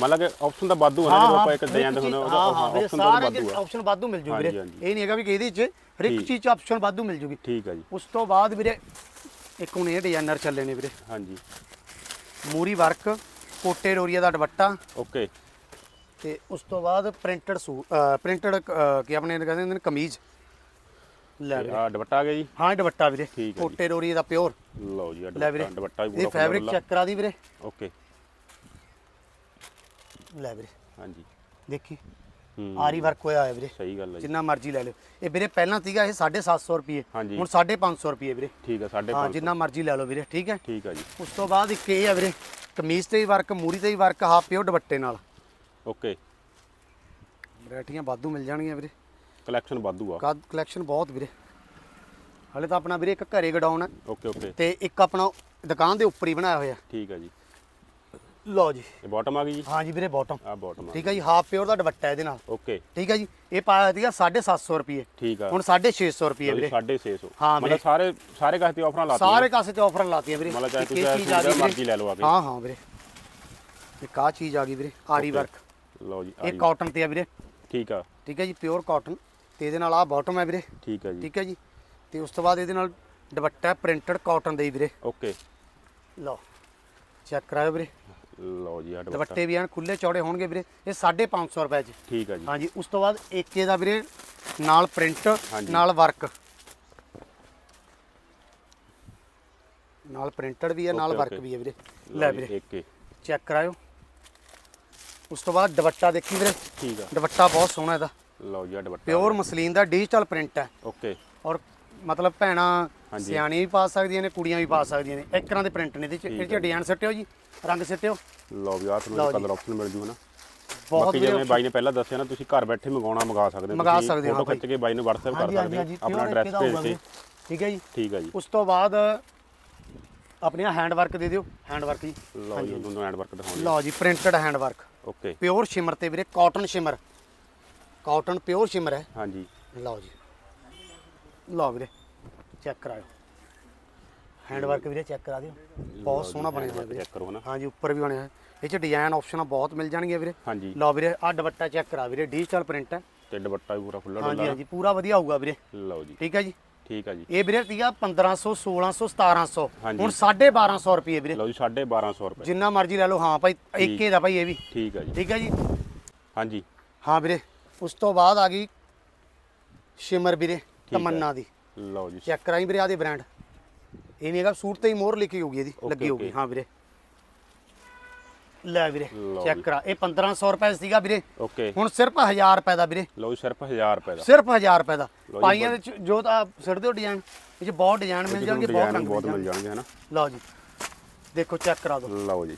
ਮਤਲਬ ਕਿ ਆਪਸ਼ਨ ਤਾਂ ਵਾਧੂ ਹੈ ਜਦੋਂ ਆਪਾਂ ਇੱਕ ਡਿਜ਼ਾਈਨ ਦਿਖਾਉਂਦੇ ਉਹਦਾ ਆਪਸ਼ਨ ਤਾਂ ਸਾਰੇ ਵਾਧੂ ਆਪਸ਼ਨ ਵਾਧੂ ਮਿਲ ਜੂ ਵੀਰੇ। ਇਹ ਨਹੀਂ ਹੈਗਾ ਵੀ ਕਿ ਇਹਦੇ ਚ ਹਰ ਇੱਕ। ਚੀਜ਼ ਚ ਆਪਸ਼ਨ ਵਾਧੂ ਮਿਲ ਜੂਗੀ। ਠੀਕ ਹੈ ਜੀ। ਉਸ ਤੋਂ ਬਾਅਦ ਵੀਰੇ ਇੱਕ ਹੁਣ ਇਹ ਡਿਜ਼ਾਈਨਰ ਚੱਲੇ ਨੇ ਵੀਰੇ। ਹਾਂਜੀ। ਮੂਰੀ ਵਰਕ ਕੋਟੇ ਰੋਰੀਆ ਦਾ ਦੁਪੱਟਾ। ਓਕੇ। ਤੇ ਉਸ ਤੋਂ ਬਾਅਦ ਪ੍ਰਿੰਟਡ ਪ੍ਰਿੰਟਡ ਕੀ ਆਪਣੇ ਕਹਿੰਦੇ ਹੁੰਦੇ ਨੇ ਕਮੀਜ਼। ਲੈ ਵੀਰੇ। ਆ ਦੁਪੱਟਾ ਆ ਗਿਆ ਜੀ। ਹਾਂ ਇਹ ਦੁਪੱਟਾ ਵੀਰੇ। ਕੋਟੇ ਰੋਰੀਆ ਦਾ ਪਿਓਰ। ਲਓ ਜੀ ਦੁਪੱਟਾ ਵੀ ਇਹ ਪੂਰਾ ਫੈਬਰਿਕ ਖੁੱਲਾ ਚੈੱਕ ਕਰਾ ਦੀ ਵੀਰੇ। ਓਕੇ। ਲੈ ਵੀਰੇ। ਹਾਂਜੀ। ਦੇਖੀ? ਹੂੰ। ਆਰੀ ਵਰਕ ਹੋਇਆ ਹੋਇਆ ਵੀਰੇ। ਸਹੀ ਗੱਲ ਹੈ ਜੀ। ਜਿੰਨਾ ਮਰਜ਼ੀ ਲੈ ਲਿਓ। ਇਹ ਵੀਰੇ ਪਹਿਲਾਂ ਸੀਗਾ ਇਹ 750 ਰੁਪਏ। ਹਾਂਜੀ। ਹੁਣ 550 ਰੁਪਏ ਵੀਰੇ। ਠੀਕ ਹੈ 550 ਹਾਂ ਜਿੰਨਾ ਮਰਜ਼ੀ ਲੈ ਲਓ ਵੀਰੇ ਠੀਕ ਹੈ? ਠੀਕ ਹੈ ਜੀ। ਉਸ ਤੋਂ ਬਾਅਦ ਇੱਕ ਇਹ ਆ ਵੀਰੇ ਕਮੀਜ਼ ਤੇ ਵੀ ਵਰਕ ਮੂਰੀ ਤੇ ਵੀ ਵਰਕ ਹਾਫ ਪਿਓ ਦੁਪੱਟੇ ਨਾਲ। ਓਕੇ। ਵੈਰਾਈਟੀਆਂ ਵਾਧੂ ਮਿਲ ਜਾਣਗੀਆਂ ਵੀਰੇ। ਕਲੈਕਸ਼ਨ ਵਾਧੂ ਆ। ਕਾਦ ਕਲੈਕਸ਼ਨ ਬਹੁਤ ਵੀਰੇ। ਹਲੇ ਤਾਂ ਆਪਣਾ ਵੀਰੇ ਇੱਕ ਘਰੇ ਗਡਾਉਣ ਹੈ। Okay okay. ਤੇ ਇੱਕ ਆਪਣਾ ਦੁਕਾਨ ਦੇ ਉੱਪਰ ਹੀ ਬਣਾਇਆ ਹੋਇਆ। ਠੀਕ ਹੈ ਜੀ। ਲਓ ਜੀ। ਇਹ ਬਾਟਮ ਆ ਗਈ ਜੀ? ਹਾਂ ਜੀ ਵੀਰੇ ਬਾਟਮ ਆ ਬਾਟਮ ਆ ਠੀਕ ਹੈ ਜੀ ਹਾਫ ਪਿਓਰ ਦਾ ਦੁਪੱਟਾ ਇਹਦੇ ਨਾਲ। ਓਕੇ। ਠੀਕ ਹੈ ਜੀ ਇਹ ਪਾਇਆ ਸੀਗਾ 750 ਰੁਪਏ। ਠੀਕ ਆ। ਹੁਣ 650 ਰੁਪਏ ਵੀਰੇ। 650 ਹਾਂ। ਮਤਲਬ ਸਾਰੇ ਸਾਰੇ ਕਾਸੇ ਤੇ ਆਫਰਾਂ ਲਾਤੀਆਂ ਸਾਰੇ ਕਾਸੇ ਤੇ ਆਫਰ ਲਾਤੀਆਂ ਵੀਰੇ। ਮਤਲਬ ਚਾਹੇ ਤੁਸੀਂ ਇਹ ਇਹ ਚੀਜ਼ ਆ ਗਈ। ਮਰਜ਼ੀ ਲੈ ਲਓ ਆ ਕੇ। ਹਾਂ ਹਾਂ ਵੀਰੇ। ਇੱਕ ਆਹ ਚੀਜ਼ ਆ ਗਈ ਵੀਰੇ ਆਰੀ। ਵਰਕ। ਲਓ ਜੀ ਆ ਇਹ। ਕਾਟਨ ਤੇ ਆ ਵੀਰੇ। ਠੀਕ ਆ। ਠੀਕ ਹੈ ਜੀ ਪਿਓਰ ਕਾਟਨ ਤੇ ਇਹਦੇ ਨਾਲ ਆਹ ਬਾਟਮ ਹੈ ਵੀਰੇ। ਠੀਕ ਹੈ ਜੀ। ਠੀਕ ਹੈ ਜੀ। ਤੇ ਉਸ ਤੋਂ ਬਾਅਦ ਇਹਦੇ ਨਾਲ ਦੁਪੱਟਾ ਪ੍ਰਿੰਟਡ ਕਾਟਨ ਦੇ ਵੀਰੇ। ਓਕੇ। ਲਓ। ਚੈੱਕ ਕਰਾਓ ਵੀਰੇ। ਲਓ ਜੀ ਆ ਦੁਪੱਟਾ ਵੀ ਐਨ ਖੁੱਲੇ ਚੌੜੇ ਹੋਣਗੇ ਵੀਰੇ। ਇਹ 550 ਰੁਪਏ ਚ। ਠੀਕ ਹੈ ਜੀ। ਹਾਂਜੀ ਉਸ ਤੋਂ ਬਾਅਦ ਏਕੇ ਦਾ ਵੀਰੇ ਨਾਲ ਪ੍ਰਿੰਟ। ਨਾਲ ਵਰਕ। ਨਾਲ ਪ੍ਰਿੰਟਡ ਵੀ ਹੈ ਨਾਲ ਵਰਕ। ਵੀ ਹੈ ਵੀਰੇ। ਲੈ ਵੀਰੇ। ਇੱਕ ਚੈੱਕ ਕਰਾਇਓ। ਉਸ ਤੋਂ ਬਾਅਦ ਦੁਪੱਟਾ ਦੇਖੀ ਵੀਰੇ। ਠੀਕ ਆ। ਦੁਪੱਟਾ ਬਹੁਤ ਸੋਹਣਾ ਇਹਦਾ। ਲਓ ਜੀ ਆ ਦੁਪੱਟਾ ਪਿਓਰ ਮਸਲੀਨ ਦਾ ਡਿਜੀਟਲ ਪ੍ਰਿੰਟ ਹੈ। ਓਕੇ। ਔਰ ਮਤਲਬ ਭੈਣਾਂ। ਸਿਆਣੀਆਂ ਵੀ ਪਾ ਸਕਦੀਆਂ ਨੇ ਕੁੜੀਆਂ ਵੀ ਪਾ ਸਕਦੀਆਂ ਨੇ। ਇੱਕ ਤਰ੍ਹਾਂ ਦੇ ਪ੍ਰਿੰਟ ਨੇ ਇਹਦੇ ਚ ਡਿਜ਼ਾਈਨ ਸਿੱਟਿਓ ਜੀ ਰੰਗ ਸਿੱਟਿਓ। ਲਓ ਵੀ ਆ ਲਓ ਤੁਹਾਨੂੰ। ਕਲਰ ਆਪਸ਼ਨ ਮਿਲ ਜੂ ਹਨਾ। ਬਹੁਤ ਜਿਵੇਂ ਬਾਈ ਨੇ ਪਹਿਲਾਂ ਦੱਸਿਆ ਨਾ ਤੁਸੀਂ ਘਰ ਬੈਠੇ ਮੰਗਾਉਣਾ ਮੰਗਾ ਸਕਦੇ ਹੋ ਮੰਗਾ ਸਕਦੇ ਹੋ, ਫੋਟੋ ਹਾਂ ਖਿੱਚ ਕੇ ਬਾਈ ਨੂੰ WhatsApp ਕਰ ਸਕਦੇ ਹੋ ਆਪਣਾ ਐਡਰੈਸ ਦਾ ਭੇਜ ਵੀਰੇ। ਠੀਕ ਹੈ ਜੀ। ਠੀਕ ਆ ਜੀ। ਉਸ ਤੋਂ ਬਾਅਦ ਆਪਣੀਆਂ ਹੈਂਡ ਵਰਕ ਦੇ ਦਿਓ ਹੈਂਡ ਵਰਕ ਜੀ। ਲਓ ਜੀ ਤੁਹਾਨੂੰ ਐਂਡ ਵਰਕ ਦਿਖਾਉਂਦੇ ਲਓ ਜੀ printed hand work okay pure shimmer ਤੇ ਵੀਰੇ cotton shimmer cotton pure shimmer ਹੈ। ਹਾਂਜੀ। ਲਓ ਜੀ। ਲਓ ਵੀਰੇ। ਚੈੱਕ ਕਰਾਓ ਹੈਂਡ ਵਰਕ ਵੀਰੇ ਚੈੱਕ ਕਰਾ ਦਿਓ। ਬਹੁਤ ਸੋਹਣਾ ਬਣਿਆ ਹੋਇਆ ਵੀਰੇ। ਚੈੱਕ ਕਰੋ ਨਾ। ਹਾਂਜੀ ਉੱਪਰ ਵੀ ਬਣਿਆ ਹੋਇਆ। ਇਹ ਚ ਡਿਜ਼ਾਈਨ ਆਪਸ਼ਨਾਂ ਬਹੁਤ ਮਿਲ ਜਾਣਗੀਆਂ ਵੀਰੇ। ਹਾਂਜੀ। ਲਓ ਵੀਰੇ ਆਹ ਦੁਪੱਟਾ ਚੈੱਕ ਕਰਾ ਵੀਰੇ ਡਿਜੀਟਲ ਪ੍ਰਿੰਟ ਹੈ ਤੇ ਦੁਪੱਟਾ ਵੀ ਪੂਰਾ ਖੁੱਲਾ ਹਾਂਜੀ ਡੁੱਲਾ ਹਾਂਜੀ ਪੂਰਾ ਵਧੀਆ ਹੋਊਗਾ ਵੀਰੇ। ਲਓ ਜੀ। ਠੀਕ ਹੈ ਜੀ? ਠੀਕ ਆ ਜੀ। ਇਹ ਵੀਰੇ ਸੀਗਾ 1500 1600 1700 ਹਾਂਜੀ। ਹੁਣ 1250 ਰੁਪਏ ਵੀਰੇ। ਲਓ ਜੀ 1250 ਰੁਪਏ। ਜਿੰਨਾ ਮਰਜ਼ੀ ਲੈ ਲਓ ਹਾਂ ਭਾਈ ਇੱਕੇ ਦਾ ਭਾਈ ਇਹ ਵੀ। ਠੀਕ ਆ ਜੀ। ਠੀਕ ਹੈ ਜੀ? ਹਾਂਜੀ। ਹਾਂ ਵੀਰੇ ਉਸ ਤੋਂ ਬਾਅਦ ਆ ਗਈ ਸ਼ਿਮਰ ਵੀਰੇ ਤਮੰਨਾ ਦੀ। ਲਓ ਜੀ। ਚੈੱਕ ਕਰਾਈ ਵੀਰੇ ਆਦੇ ਬ੍ਰਾਂਡ ਇਹ ਨਹੀਂ ਹੈਗਾ ਸੂਟ ਤੇ ਹੀ ਮੋਹਰ ਲਿਖੀ ਹੋਊਗੀ ਇਹਦੀ ਲੱਗੀ ਹੋਊਗੀ। ਹਾਂ ਵੀਰੇ। ਲੈ ਵੀਰੇ ਚੈੱਕ। ਕਰਾ। ਇਹ 1500 ਰੁਪਏ ਸੀਗਾ ਵੀਰੇ। ਓਕੇ। ਹੁਣ ਸਿਰਫ 1000 ਰੁਪਏ ਦਾ ਵੀਰੇ। ਲਓ ਸਿਰਫ 1000 ਰੁਪਏ ਦਾ। ਸਿਰਫ 1000 ਰੁਪਏ ਦਾ। ਪਾਈਆਂ ਦੇ ਵਿੱਚ ਜੋ ਤਾਂ ਸਿੱਟਦੇ ਹੋ ਡਿਜ਼ਾਈਨ ਇਹ ਚ ਬਹੁਤ ਡਿਜ਼ਾਈਨ ਮਿਲ ਜਾਣਗੇ ਬਹੁਤ ਰੰਗ ਬਹੁਤ ਮਿਲ ਜਾਣਗੇ। ਹਨਾ ਲਓ ਜੀ। ਦੇਖੋ ਚੈੱਕ ਕਰਾ ਦਿਓ। ਲਓ ਜੀ।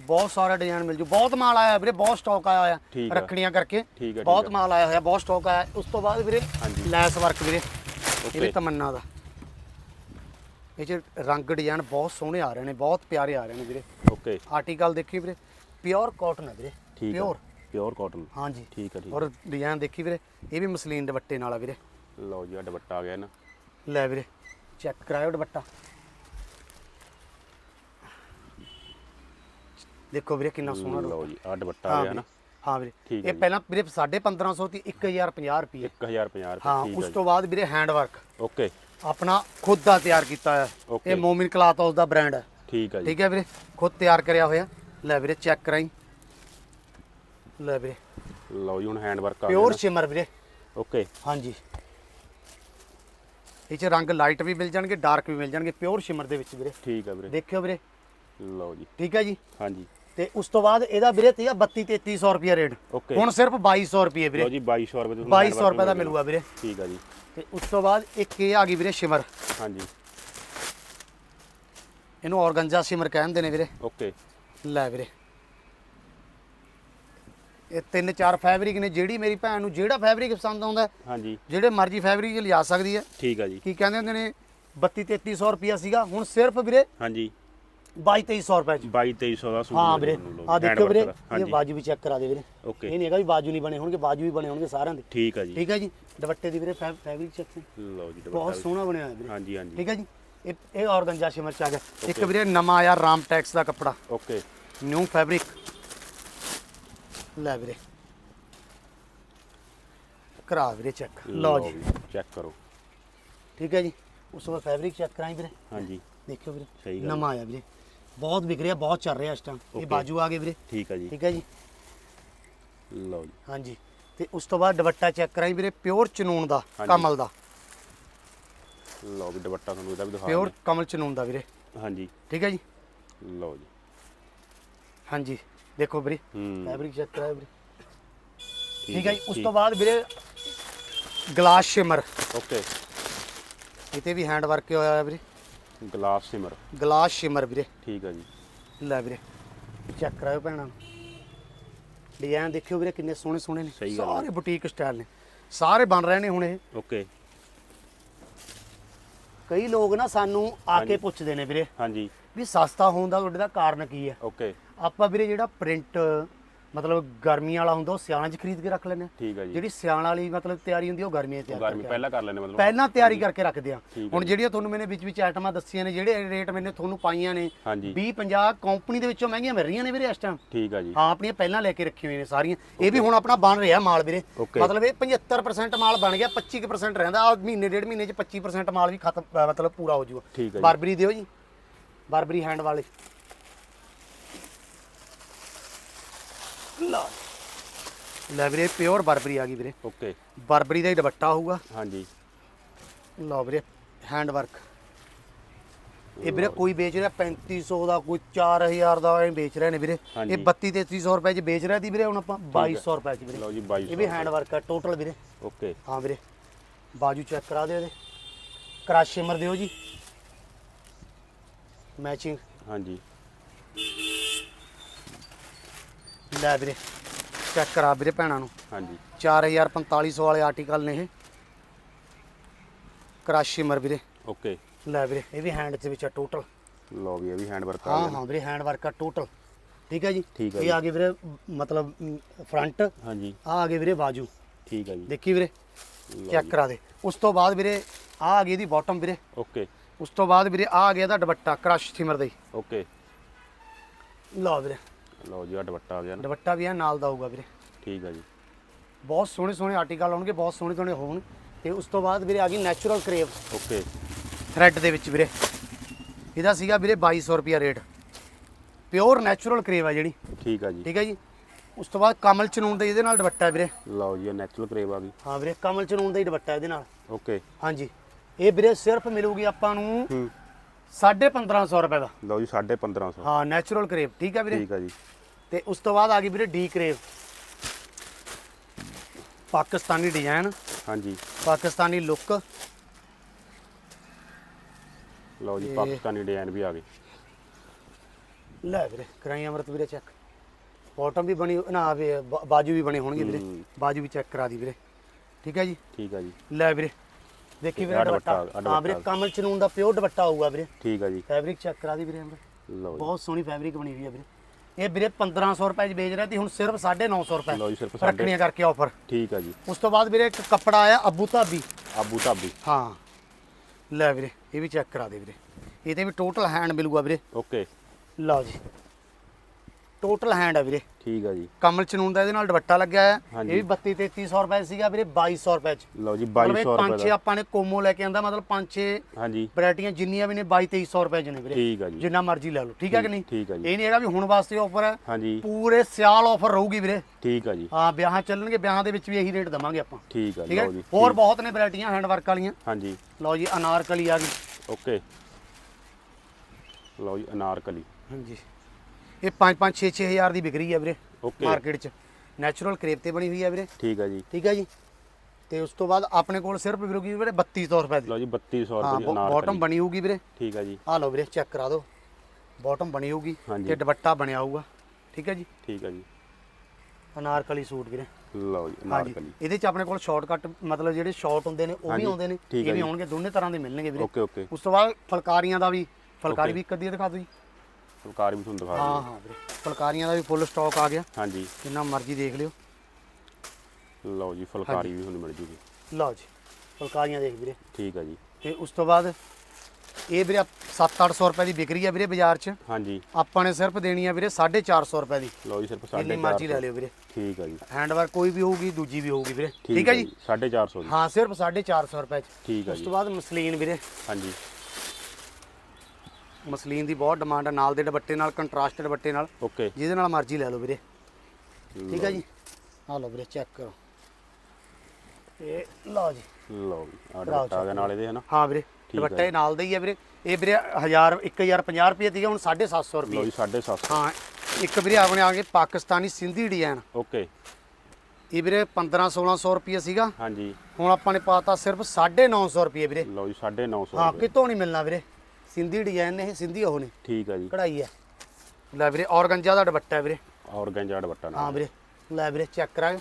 ਬਹੁਤ ਸਾਰਾ ਡਿਜ਼ਾਈਨ ਮਿਲ ਜੂ। ਬਹੁਤ ਮਾਲ ਆਇਆ ਵੀਰੇ ਬਹੁਤ ਸਟਾਕ ਆਇਆ ਹੋਇਆ ਠੀਕ ਆ। ਰੱਖੜੀਆਂ ਕਰਕੇ। ਬਹੁਤ। ਮਾਲ ਆਇਆ ਹੋਇਆ ਬਹੁਤ ਸਟਾਕ ਆਇਆ। ਉਸ ਤੋਂ ਬਾਅਦ ਵੀਰੇ। ਲੈਸ ਵਰਕ ਵੀਰੇ। ਇਹ ਵੀ। ਤਮੰਨਾ ਦਾ। ਇਹ ਚ ਰੰਗ ਡਿਜ਼ਾਈਨ ਬਹੁਤ ਸੋਹਣੇ ਆ ਰਹੇ ਨੇ ਬਹੁਤ ਪਿਆਰੇ ਆ ਰਹੇ ਨੇ ਵੀਰੇ। ਓਕੇ ਆਰਟੀਕਲ ਦੇਖੀ ਵੀਰੇ? ਪਿਓਰ ਕਾਟਨ ਹੈ ਵੀਰੇ ਠੀਕ ਪਿਓਰ ਪਿਓਰ ਕਾਟਨ ਹਾਂਜੀ। ਠੀਕ ਆ ਠੀਕ ਔਰ ਡਿਜ਼ਾਈਨ ਦੇਖੀ ਵੀਰੇ? ਇਹ ਵੀ ਮਸਲੀਨ ਦੁਪੱਟੇ ਨਾਲ ਆ ਵੀਰੇ। ਲਓ ਜੀ ਆ ਦੁਪੱਟਾ ਆ ਗਿਆ ਨਾ। ਲੈ ਵੀਰੇ ਚੈੱਕ ਕਰਾਇਓ ਦੁਪੱਟਾ। ਦੇਖੋ ਵੀਰੇ ਕਿੰਨਾ ਸੋਹਣਾ ਲਓ ਜੀ ਆ ਦੁਪੱਟਾ। ਆ ਹਾਂ ਗਿਆ ਨਾ। ਹਾਂ ਵੀਰੇ। ਠੀਕ ਹੈ ਇਹ ਜੀ। ਪਹਿਲਾਂ ਵੀਰੇ 1550 ਸੀ 1050 ਰੁਪਏ। 1050 ਹਾਂ ਰੁਪਏ ਉਸ ਠੀਕ ਤੋਂ ਬਾਅਦ ਵੀਰੇ ਹੈਂਡ ਵਰਕ ਹੈ ਓਕੇ। ਆਪਣਾ ਖੁਦ ਦਾ ਤਿਆਰ ਕੀਤਾ ਹੈ Okay. ਇਹ ਮੋਮਿਨ ਕਲਾਥ ਹਾਊਸ ਦਾ ਬ੍ਰਾਂਡ ਹੈ। ਠੀਕ ਹੈ ਜੀ। ਠੀਕ ਹੈ ਵੀਰੇ ਖੁਦ ਤਿਆਰ ਕਰਿਆ ਹੋਇਆ। ਲੈ ਵੀਰੇ ਚੈੱਕ ਕਰਾਈ। ਲੈ ਵੀਰੇ। ਲਓ ਜੀ ਹੁਣ ਹੈਂਡ ਵਰਕ ਆ ਪਿਓਰ ਸ਼ਿਮਰ ਵੀਰੇ। ਓਕੇ। ਹਾਂਜੀ। ਇਹ ਚ ਰੰਗ ਲਾਈਟ ਵੀ ਮਿਲ ਜਾਣਗੇ ਡਾਰਕ ਵੀ ਮਿਲ ਜਾਣਗੇ ਪਿਓਰ ਸ਼ਿਮਰ ਦੇ ਵਿੱਚ ਵੀਰੇ। ਠੀਕ ਹੈ ਵੀਰੇ। ਦੇਖਿਓ ਵੀਰੇ। ਲਓ ਜੀ। ਠੀਕ ਹੈ ਜੀ। ਹਾਂਜੀ। ਤੇ ਉਸ ਤੋਂ ਬਾਅਦ ਇਹਦਾ ਵੀਰੇ ਤੀਆ 32 3300 ਰੁਪਏ ਰੇਟ. ਹੁਣ ਸਿਰਫ 2200 ਰੁਪਏ ਲਓ ਵੀਰੇ। ਜੀ 2200 ਰੁਪਏ ਤੁਹਾਨੂੰ 2200 hand work ਰੁਪਏ ਦਾ ਮਿਲ ਮਿਲੂਗਾ ਵੀਰੇ। ਠੀਕ ਹੈ ਜੀ। ਤੇ ਉਸ ਤੋਂ ਬਾਅਦ ਇੱਕ ਇਹ ਆ ਗਈ ਵੀਰੇ ਸ਼ਿਮਰ। ਹਾਂਜੀ। ਇਹਨੂੰ ਔਰਗੰਜਾ ਸ਼ਿਮਰ ਕਹਿੰਦੇ ਨੇ ਵੀਰੇ। ਓਕੇ। ਲੈ ਵੀਰੇ। ਇਹ ਤਿੰਨ ਚਾਰ ਫੈਬਰਿਕ ਨੇ ਜਿਹੜੀ ਮੇਰੀ ਭੈਣ ਨੂੰ ਜਿਹੜਾ ਫੈਬਰਿਕ ਪਸੰਦ ਆਉਂਦਾ ਹਾਂਜੀ। ਜਿਹੜੇ ਮਰਜ਼ੀ ਫੈਬਰਿਕ ਲਿਆ ਸਕਦੀ ਹੈ। ਠੀਕ ਹੈ ਜੀ। ਕੀ ਕਹਿੰਦੇ ਹੁੰਦੇ ਨੇ? 32 3300 ਰੁਪਿਆ ਸੀਗਾ। ਹੁਣ ਸਿਰਫ ਵੀਰੇ ਹਾਂਜੀ। 22 2300 ਰੁਪਏ ਚ। 22 2300 ਦਾ ਸੂਟ ਹਾਂ ਵੀਰੇ ਆ ਦੇਖੋ ਵੀਰੇ। ਇਹ ਬਾਜੂ ਵੀ ਚੈੱਕ ਕਰਾ ਦੇ ਵੀਰੇ। ਓਕੇ। ਇਹ ਨਹੀਂ ਹੈਗਾ ਵੀ ਬਾਜੂ ਨਹੀਂ ਬਣੇ ਹੋਣਗੇ ਬਾਜੂ ਵੀ ਬਣੇ ਹੋਣਗੇ ਸਾਰਿਆਂ ਦੇ। ਠੀਕ ਹੈ ਜੀ। ਠੀਕ ਹੈ ਜੀ? ਦੁਪੱਟੇ ਦੀ ਵੀਰੇ ਫੈਬਰਿਕ ਚੈੱਕ ਲਓ ਜੀ ਬਹੁਤ ਦੁਪੱਟਾ ਸੋਹਣਾ ਬਣਿਆ ਹੋਇਆ ਵੀਰੇ। ਹਾਂਜੀ ਹਾਂਜੀ। ਠੀਕ ਹੈ ਜੀ? ਇਹ ਇਹ ਔਰਗੰਜਾ ਸ਼ਿਮਰ ਚ ਆ ਗਿਆ। ਇੱਕ ਵੀਰੇ ਨਵਾਂ ਆਇਆ ਰਾਮ ਟੈਕਸ ਦਾ ਕੱਪੜਾ। ਓਕੇ। ਨਿਊ ਫੈਬਰਿਕ ਲੈ ਵੀਰੇ। ਕਰਾ ਵੀਰੇ ਚੈੱਕ ਲਓ ਜੀ। ਚੈੱਕ ਕਰੋ। ਠੀਕ ਹੈ ਜੀ? ਉਸ ਤੋਂ ਬਾਅਦ ਫੈਬਰਿਕ ਚੈੱਕ ਕਰਾਈ ਵੀਰੇ। ਹਾਂਜੀ। ਦੇਖਿਓ ਵੀਰੇ। ਨਵਾਂ ਆਇਆ ਵੀਰੇ। ਬਹੁਤ ਵਿਕ ਰਿਹਾ ਬਹੁਤ ਚੱਲ ਰਿਹਾ ਇਸ ਟਾਈਮ ਇਹ Okay. ਬਾਜੂ ਆ ਗਏ ਵੀਰੇ। ਠੀਕ ਹੈ ਜੀ। ਠੀਕ ਹੈ ਜੀ। ਲਓ ਜੀ। ਹਾਂਜੀ। ਤੇ ਉਸ ਤੋਂ ਬਾਅਦ ਦੁਪੱਟਾ ਚੈੱਕ ਕਰਾਈ ਵੀਰੇ ਪਿਓਰ ਚਨੂਨ ਦਾ ਹਾਂਜੀ। ਕਮਲ ਦਾ। ਲਓ ਵੀ ਦੁਪੱਟਾ ਤੁਹਾਨੂੰ ਇਹਦਾ ਵੀ ਦਿਖਾ ਪਿਓਰ ਕਮਲ ਚਨੂਨ ਦਾ ਵੀਰੇ। ਦਿੰਦੇ। ਹਾਂਜੀ। ਠੀਕ ਹੈ ਜੀ। ਲਓ ਜੀ। ਹਾਂਜੀ। ਦੇਖੋ ਵੀਰੇ ਹੂੰ। ਫੈਬਰਿਕ ਚੈੱਕ ਕਰਾਇਆ ਵੀਰੇ। ਠੀਕ ਹੈ ਜੀ। ਉਸ ਤੋਂ ਬਾਅਦ ਵੀਰੇ ਗਲਾਸ ਸ਼ਿਮਰ ਓਕੇ ਇਤੇ ਵੀ ਹੈਂਡ ਵਰਕ ਹੋਇਆ ਹੋਇਆ ਵੀਰੇ? Glass shimmer. ਗਲਾਸ ਸ਼ਿਮਰ ਵੀਰੇ। ਠੀਕ ਹੈ ਜੀ। ਲੈ ਵੀਰੇ ਚੈੱਕ ਕਰਾਇਓ ਭੈਣਾਂ ਡਿਜ਼ਾਈਨ ਦੇਖਿਓ ਵੀਰੇ ਕਿੰਨੇ ਸੋਹਣੇ ਸੋਹਣੇ ਨੇ। ਸਹੀ ਗੱਲ ਹੈ। ਸਾਰੇ ਬੁਟੀਕ ਸਟਾਈਲ ਨੇ। ਸਾਰੇ ਬਣ ਰਹੇ ਨੇ ਹੁਣ ਇਹ। ਓਕੇ। ਕਈ ਲੋਕ ਨਾ ਸਾਨੂੰ ਆ। ਕੇ ਪੁੱਛਦੇ ਨੇ ਵੀਰੇ ਹਾਂਜੀ। ਵੀ ਸਸਤਾ ਹੋਣ ਦਾ ਤੁਹਾਡੇ ਦਾ ਕਾਰਨ ਕੀ ਹੈ? ਓਕੇ। ਆਪਾਂ ਵੀਰੇ ਜਿਹੜਾ ਪ੍ਰਿੰਟ ਮਤਲਬ ਗਰਮੀਆਂ ਵਾਲਾ ਹੁੰਦਾ ਉਹ ਸਿਆਲਾਂ 'ਚ ਖਰੀਦ ਕੇ ਰੱਖ ਲੈਂਦੇ ਆ ਠੀਕ ਹੈ ਜੀ। ਜਿਹੜੀ ਸਿਆਲਾਂ ਵਾਲੀ ਮਤਲਬ ਤਿਆਰੀ ਹੁੰਦੀ ਉਹ ਗਰਮੀਆਂ 'ਚ ਤਿਆਰ ਗਰਮੀ ਕਰਕੇ ਪਹਿਲਾਂ ਕਰ ਲੈਣੇ ਮਤਲਬ ਪਹਿਲਾਂ ਤਿਆਰੀ ਕਰਕੇ ਰੱਖਦੇ ਆ ਠੀਕ ਹੈ ਹੁਣ। ਜਿਹੜੀਆਂ ਤੁਹਾਨੂੰ ਮੈਨੇ ਵਿੱਚ ਵਿੱਚ ਆਈਟਮਾਂ ਦੱਸੀਆਂ ਨੇ ਜਿਹੜੇ ਰੇਟ ਮੈਨੇ ਤੁਹਾਨੂੰ ਪਾਈਆਂ ਨੇ ਹਾਂਜੀ। 20 50 ਕੰਪਨੀ ਦੇ ਵਿੱਚੋਂ ਮਹਿੰਗੀਆਂ ਮਿਲ ਰਹੀਆਂ ਨੇ ਵੀਰੇ ਇਸ ਟਾਈਮ ਠੀਕ ਹੈ ਜੀ। ਹਾਂ ਆਪਣੀਆਂ ਪਹਿਲਾਂ ਲੈ ਕੇ ਰੱਖੀਆਂ ਹੋਈਆਂ ਨੇ ਸਾਰੀਆਂ। ਇਹ ਵੀ ਹੁਣ ਆਪਣਾ ਬਣ ਰਿਹਾ ਮਾਲ ਵੀਰੇ। Okay. ਮਤਲਬ ਇਹ 75% ਮਾਲ ਬਣ ਗਿਆ 25% ਰਹਿੰਦਾ। ਆ ਮਹੀਨੇ ਡੇਢ ਮਹੀਨੇ ਚ 25% ਮਾਲ ਵੀ ਖਤਮ ਅ, ਮਤਲਬ ਪੂਰਾ ਹੋ ਜਾਊਗਾ। ਠੀਕ ਹੈ ਜੀ। ਬਾਰਬਰੀ ਦਿਓ ਜੀ। ਬਾਰਬਰੀ ਹੈਂਡ ਵਾਲੇ। ਲਾ। ਲੈ ਵੀਰੇ ਪਿਓਰ ਬਾਰਬਰੀ ਆ ਗਈ ਵੀਰੇ। ਓਕੇ ਬਾਰਬਰੀ ਦਾ ਹੀ ਦੁਪੱਟਾ ਹੋਊਗਾ। ਹਾਂਜੀ। ਲਓ ਵੀਰੇ ਹੈਂਡ ਵਰਕ ਇਹ ਵੀਰੇ ਕੋਈ ਵੇਚ ਰਿਹਾ 3500 ਦਾ ਕੋਈ 4000 ਦਾ ਇਹ ਵੇਚ ਰਹੇ ਨੇ ਵੀਰੇ। ਇਹ 32 3300 ਰੁਪਏ ਚ ਵੇਚ ਰਿਹਾ ਦੀ ਵੀਰੇ ਹੁਣ ਆਪਾਂ 2200 ਰੁਪਏ ਚ ਵੀਰੇ। ਲਓ ਜੀ 2200 ਇਹ ਵੀ ਹੈਂਡ ਵਰਕ ਹੈ ਟੋਟਲ ਵੀਰੇ। ਓਕੇ ਹਾਂ ਵੀਰੇ ਬਾਜੂ ਚੈੱਕ ਕਰਾ ਦਿਓ ਇਹਦੇ। ਕਰਾਸ਼ ਸ਼ਿਮਰ ਦਿਓ ਜੀ। ਮੈਚਿੰਗ ਹਾਂਜੀ। ਲੈ ਵੀਰੇ ਚੈੱਕ ਕਰਾ ਵੀਰੇ ਭੈਣਾਂ ਨੂੰ। ਹਾਂਜੀ। 4000 4500 ਵਾਲੇ ਆਰਟੀਕਲ ਨੇ ਇਹ। ਕਰਾਸ਼ ਸ਼ਿਮਰ ਵੀਰੇ। ਓਕੇ ਲੈ ਵੀਰੇ ਇਹ ਵੀ ਹੈਂਡ ਦੇ ਵਿੱਚ ਆ ਟੋਟਲ ਲਓ ਵੀ ਇਹ ਵੀ ਹੈਂਡ ਵਰਕ ਆ ਹਾਂ ਹਾਂ ਵੀਰੇ ਹੈਂਡ ਵਰਕ ਆ ਟੋਟਲ ਠੀਕ ਹੈ ਜੀ? ਠੀਕ ਹੈ ਇਹ। ਆ ਗਏ ਵੀਰੇ ਮਤਲਬ ਫਰੰਟ ਆ ਹਾਂਜੀ। ਆ ਗਏ ਵੀਰੇ ਬਾਜੂ। ਠੀਕ ਹੈ ਜੀ। ਦੇਖੀ ਵੀਰੇ ਚੈੱਕ। ਕਰਾ ਦੇ। ਉਸ ਤੋਂ ਬਾਅਦ ਵੀਰੇ ਆ ਆ ਗਈ ਇਹਦੀ ਬਾਟਮ ਵੀਰੇ। ਓਕੇ ਉਸ ਤੋਂ ਬਾਅਦ ਵੀਰੇ ਆ ਆ ਗਿਆ ਇਹਦਾ ਦੁਪੱਟਾ ਕ੍ਰਸ਼ ਸਿਮਰ ਦਾ ਹੀ। ਓਕੇ ਲਓ ਵੀਰੇ। ਲਓ ਜੀ ਆ ਦੁਪੱਟਾ ਆ ਗਿਆ ਨਾ। ਦੁਪੱਟਾ ਵੀ ਆ ਨਾਲ ਦਾ ਹੋਊਗਾ ਵੀਰੇ। ਠੀਕ ਹੈ ਜੀ। ਬਹੁਤ ਸੋਹਣੇ ਸੋਹਣੇ ਆਰਟੀਕਲ ਆਉਣਗੇ ਬਹੁਤ ਸੋਹਣੇ ਸੋਹਣੇ ਹੋਣ। ਤੇ ਉਸ ਤੋਂ ਬਾਅਦ ਵੀਰੇ ਆ ਗਈ ਨੈਚੁਰਲ ਕਰੇਵ ਓਕੇ। ਥ੍ਰੈਡ ਦੇ ਵਿੱਚ ਵੀਰੇ। ਇਹਦਾ ਸੀਗਾ ਵੀਰੇ 2200 ਰੁਪਿਆ ਰੇਟ। ਪਿਓਰ ਨੈਚੁਰਲ ਕਰੇਵ ਆ ਜਿਹੜੀ। ਠੀਕ ਹੈ ਜੀ। ਠੀਕ ਹੈ ਜੀ। ਉਸ ਤੋਂ ਬਾਅਦ ਕਮਲ ਚਨੂਨ ਦਾ ਇਹਦੇ ਨਾਲ ਦੁਪੱਟਾ ਹੈ ਵੀਰੇ। ਲਓ ਜੀ ਇਹ ਨੈਚੁਰਲ ਕਰੇਵ ਆ ਗਈ। ਹਾਂ ਵੀਰੇ ਕਮਲ ਚਨੂਨ ਦਾ ਹੀ ਦੁਪੱਟਾ ਇਹਦੇ ਨਾਲ। ਓਕੇ। ਹਾਂਜੀ। ਇਹ ਵੀਰੇ ਸਿਰਫ ਮਿਲੂਗੀ ਆਪਾਂ ਨੂੰ 1550 ਰੁਪਏ ਦਾ। ਲਓ ਜੀ 1550 ਹਾਂ ਨੈਚੁਰਲ ਕਰੇਵ ਠੀਕ ਹੈ ਵੀਰੇ? ਠੀਕ ਹੈ ਜੀ। ਤੇ ਉਸ ਤੋਂ ਬਾਅਦ ਆ ਗਈ ਵੀਰੇ ਡੀ ਕਰੇਵ ਪਾਕਿਸਤਾਨੀ ਡਿਜ਼ਾਈਨ ਹਾਂਜੀ। ਪਾਕਿਸਤਾਨੀ ਲੁੱਕ ਲਓ ਜੀ ਇਹ- ਪਾਕਿਸਤਾਨੀ ਡਿਜ਼ਾਈਨ ਵੀ ਆ ਗਏ ਲੈ ਵੀਰੇ ਕਰਾਈ ਅਮਰਤ ਵੀਰੇ ਚੈੱਕ ਬਾਟਮ ਵੀ ਬਣੀ ਨਾ ਵੀ ਬਾ- ਬਾਜੂ ਵੀ ਬਣੇ ਹੋਣਗੇ ਵੀਰੇ। ਹੂੰ। ਬਾਜੂ ਵੀ ਚੈੱਕ ਕਰਾ ਦੀ ਵੀਰੇ। ਠੀਕ ਹੈ ਜੀ? ਠੀਕ ਹੈ ਜੀ। ਲੈ ਵੀਰੇ ਦੇਖੀ ਵੀਰੇ ਦੁਪੱਟਾ, ਹਾਂ ਵੀਰੇ। ਕਮਲ ਚਨੂਨ ਦਾ ਪਿਓਰ ਦੁਪੱਟਾ ਆਊਗਾ ਵੀਰੇ। ਠੀਕ ਹੈ ਜੀ। ਫੈਬਰਿਕ ਚੈੱਕ ਕਰਾ ਦੀ ਵੀਰੇ ਲਓ ਬਹੁਤ ਸੋਹਣੀ ਫੈਬਰਿਕ ਬਣੀ ਹੋਈ ਹੈ ਵੀਰੇ। ਇਹ ਵੀਰੇ 1500 ਰੁਪਏ ਚ ਵੇਚ ਰਿਹਾ ਸੀ ਹੁਣ ਸਿਰਫ 950 ਰੁਪਏ ਲਓ ਜੀ ਸਿਰਫ ਰੱਖਣੀਆਂ ਕਰਕੇ ਆਫਰ ਠੀਕ ਹੈ ਜੀ। ਉਸ ਤੋਂ ਬਾਅਦ ਵੀਰੇ ਇੱਕ ਕੱਪੜਾ ਆਇਆ ਅਬੂ ਧਾਬੀ। Abu Dhabi. ਹਾਂ। ਲੈ ਵੀਰੇ ਇਹ ਵੀ ਚੈੱਕ ਕਰਾ ਦੇ ਵੀਰੇ। ਇਹਦੇ ਵੀ ਟੋਟਲ ਹੈਂਡ ਮਿਲੂਗਾ ਵੀਰੇ। ਓਕੇ। ਲਓ ਜੀ। ਟੋਟਲ ਹੈਂਡ ਆ ਵੀਰੇ। ਠੀਕ ਆ ਜੀ। ਕਮਲ ਚਨੂਨ ਦਾ ਇਹਦੇ ਨਾਲ ਦੁਪੱਟਾ ਲੱਗਿਆ ਹੈ। ਇਹ ਵੀ 32 3300 ਰੁਪਏ ਸੀਗਾ ਵੀਰੇ 2200 ਰੁਪਏ ਚ। ਲਓ ਜੀ ਮਤਲਬ ਇਹ 2200 ਪੰਜ ਰੁਪਏ ਛੇ ਦਾ। ਆਪਾਂ ਨੇ ਕੋਮੋ ਲੈ ਕੇ ਆਂਦਾ ਮਤਲਬ ਪੰਜ ਛੇ ਹਾਂਜੀ। ਵੈਰਾਈਟੀਆਂ ਜਿੰਨੀਆਂ ਵੀ ਨੇ 22 2300 ਰੁਪਏ ਚ ਨੇ ਵੀਰੇ। ਠੀਕ ਆ ਜੀ। ਜਿੰਨਾ ਮਰਜ਼ੀ ਲੈ ਲਓ ਠੀਕ ਹੈ ਕਿ ਨਹੀਂ? ਠੀਕ ਆ ਜੀ। ਇਹ ਨਹੀਂ ਹੈਗਾ ਵੀ ਹੁਣ ਵਾਸਤੇ ਆਫਰ ਹੈ ਹਾਂਜੀ। ਪੂਰੇ ਸਿਆਲ ਆਫਰ ਰਹੂਗੀ ਵੀਰੇ। ਠੀਕ ਆ ਜੀ। ਹਾਂ ਵਿਆਹਾਂ ਚੱਲਣਗੇ ਵਿਆਹਾਂ ਦੇ ਵਿੱਚ ਵੀ ਇਹੀ ਰੇਟ ਦਵਾਂਗੇ ਆਪਾਂ। ਠੀਕ ਆ ਠੀਕ ਹੈ ਲਓ ਜੀ? ਹੋਰ ਬਹੁਤ ਨੇ ਵੈਰਾਈਟੀਆਂ ਹੈਂਡ ਵਰਕ ਵਾਲੀਆਂ। ਹਾਂਜੀ। ਲਓ ਜੀ ਅਨਾਰਕਲੀ ਆ ਗਈ। ਓਕੇ। ਲਓ ਜੀ ਅਨਾਰਕਲੀ। ਹਾਂਜੀ। ਇਹ 5 5 6 6000 ਦੀ ਵਿਕਰੀ ਹੈ ਵੀਰੇ ਓਕੇ ਮਾਰਕੀਟ 'ਚ। ਨੈਚੁਰਲ ਕਰੇਪ ਤੇ ਬਣੀ ਹੋਈ ਹੈ ਵੀਰੇ। ਠੀਕ ਆ ਜੀ। ਠੀਕ ਹੈ ਜੀ? ਤੇ ਉਸ ਤੋਂ ਬਾਅਦ ਆਪਣੇ ਕੋਲ ਸਿਰਫ ਵਿਕਰੂਗੀ ਵੀਰੇ 3200 ਰੁਪਏ ਦੀ। ਲਓ ਜੀ 3200 ਹਾਂ ਰੁਪਏ ਦੀ ਬਾਟਮ ਅਨਾਰਕਲੀ ਬਣੀ ਹੋਊਗੀ ਵੀਰੇ। ਠੀਕ ਆ ਜੀ। ਆ ਲਓ ਵੀਰੇ ਚੈੱਕ ਕਰਾ ਦਿਓ। ਬਾਟਮ ਬਣੀ ਹੋਊਗੀ। ਤੇ ਦੁਪੱਟਾ ਬਣਿਆ ਹੋਊਗਾ। ਠੀਕ ਹੈ ਜੀ? ਠੀਕ ਆ ਜੀ। ਅਨਾਰਕਲੀ ਸੂਟ ਵੀਰੇ। ਲਓ ਜੀ ਅਨਾਰਕਲੀ ਇਹਦੇ ਚ ਆਪਣੇ ਕੋਲ ਸ਼ਾਰਟਕਟ ਮਤਲਬ ਜਿਹੜੇ ਸ਼ਾਰਟ ਹੁੰਦੇ ਨੇ ਉਹ ਵੀ ਆਉਂਦੇ ਨੇ। ਇਹ ਹੈ ਵੀ। ਆਉਣਗੇ ਦੋਨੇ ਤਰ੍ਹਾਂ ਦੇ ਮਿਲਣਗੇ ਵੀਰੇ। Okay okay. ਉਸ ਤੋਂ ਬਾਅਦ ਫਲਕਾਰੀਆਂ ਦਾ ਵੀ ਫਲਕਾਰੀ। ਵੀ ਇੱਕ ਅੱਧੀ ਦਿਖਾ ਦਿਓ ਜੀ। ਫੁਲਕਾਰੀ ਵੀ ਤੁਹਾਨੂੰ ਦਿਖਾ ਹਾਂ ਹਾਂ ਵੀਰੇ। ਫਲਕਾਰੀਆਂ ਦਾ ਵੀ ਫੁੱਲ ਸਟਾਕ ਆ ਗਿਆ। ਹਾਂਜੀ। ਜਿੰਨਾ ਮਰਜ਼ੀ ਦੇਖ ਲਿਓ। ਲਓ ਜੀ ਫੁਲਕਾਰੀ ਵੀ ਤੁਹਾਨੂੰ ਮਿਲ ਜੂਗੀ। ਲਓ ਜੀ ਫੁਲਕਾਰੀਆਂ ਦੇਖ ਵੀਰੇ। ਠੀਕ ਆ ਜੀ। ਤੇ ਉਸ ਤੋਂ ਬਾਅਦ ਇਹ ਵੀਰੇ 7-800 ਰੁਪਏ ਦੀ ਵਿਕਰੀ ਆ ਵੀਰੇ ਬਾਜ਼ਾਰ 'ਚ। ਹਾਂਜੀ। ਆਪਾਂ ਨੇ ਸਿਰਫ ਦੇਣੀ ਆ ਵੀਰੇ 450 ਰੁਪਏ ਦੀ। ਲਓ ਜੀ ਸਿਰਫ ਜਿੰਨੀ 450 ਮਰਜ਼ੀ ਲੈ ਲਿਓ ਵੀਰੇ। ਠੀਕ ਆ ਜੀ। ਹੈਂਡ ਵਰਕ ਕੋਈ ਵੀ ਹੋਊਗੀ ਦੂਜੀ ਵੀ ਹੋਊਗੀ ਵੀਰੇ। ਠੀਕ ਹੈ ਜੀ? 450 ਦੀ। ਹਾਂ ਸਿਰਫ 450 ਰੁਪਏ 'ਚ। ਠੀਕ ਆ ਉਸ ਜੀ। ਤੋਂ ਬਾਅਦ ਮਸਲੀਨ ਵੀਰੇ। ਹਾਂਜੀ। ਮਸਲੀਨ ਦੀ ਬਹੁਤ ਡਿਮਾਂਡ ਆ ਨਾਲ ਦੇ ਦੁਪੱਟੇ ਨਾਲ ਕੰਟਰਾਸਟ ਦੁਪੱਟੇ ਨਾਲ। ਓਕੇ ਜਿਹਦੇ ਨਾਲ ਮਰਜ਼ੀ ਲੈ ਲਓ ਵੀਰੇ। ਠੀਕ ਹੈ ਜੀ? ਆ ਲਓ ਵੀਰੇ ਚੈੱਕ ਕਰੋ। ਇਹ ਲਓ ਜੀ। ਲਓ ਜੀ ਆ ਕਰਾਓ ਦੁਪੱਟਾ ਦੇ ਨਾਲ ਇਹਦੇ ਹਨਾ? ਹਾਂ ਵੀਰੇ ਹੈ ਦੁਪੱਟੇ ਨਾਲ ਦਾ ਹੀ ਹੈ ਵੀਰੇ। ਇਹ ਵੀਰੇ 1000 1050 ਰੁਪਏ ਸੀਗਾ ਹੁਣ 750 ਲਓ ਰੁਪਏ। ਜੀ 750 ਹਾਂ ਇੱਕ ਵੀਰੇ ਆਪਣੇ ਆ ਗਏ ਪਾਕਿਸਤਾਨੀ ਸਿੰਧੀ ਡਿਜ਼ਾਈਨ। ਓਕੇ ਇਹ ਵੀਰੇ 15 1600 ਰੁਪਏ ਸੀਗਾ। ਹਾਂਜੀ। ਹੁਣ ਆਪਾਂ ਨੇ ਪਾਤਾ ਸਿਰਫ 950 ਰੁਪਏ ਵੀਰੇ। ਲਓ ਜੀ 950 ਹਾਂ ਕਿਤੋਂ ਨਹੀਂ ਮਿਲਣਾ ਵੀਰੇ। ਸਿੰਧੀ ਡਿਜ਼ਾਈਨ ਨੇ ਇਹ ਸਿੰਧੀ ਉਹ ਨੇ। ਠੀਕ ਆ ਜੀ। ਕਢਾਈ ਹੈ ਲੈ ਵੀਰੇ ਔਰਗੰਜਾ ਦਾ ਦੁਪੱਟਾ ਹੈ ਵੀਰੇ। ਔਰਗੈਂਜਾ ਦੁਪੱਟਾ ਹਾਂ ਵੀਰੇ ਲੈ ਵੀਰੇ ਚੈੱਕ ਕਰਾਓ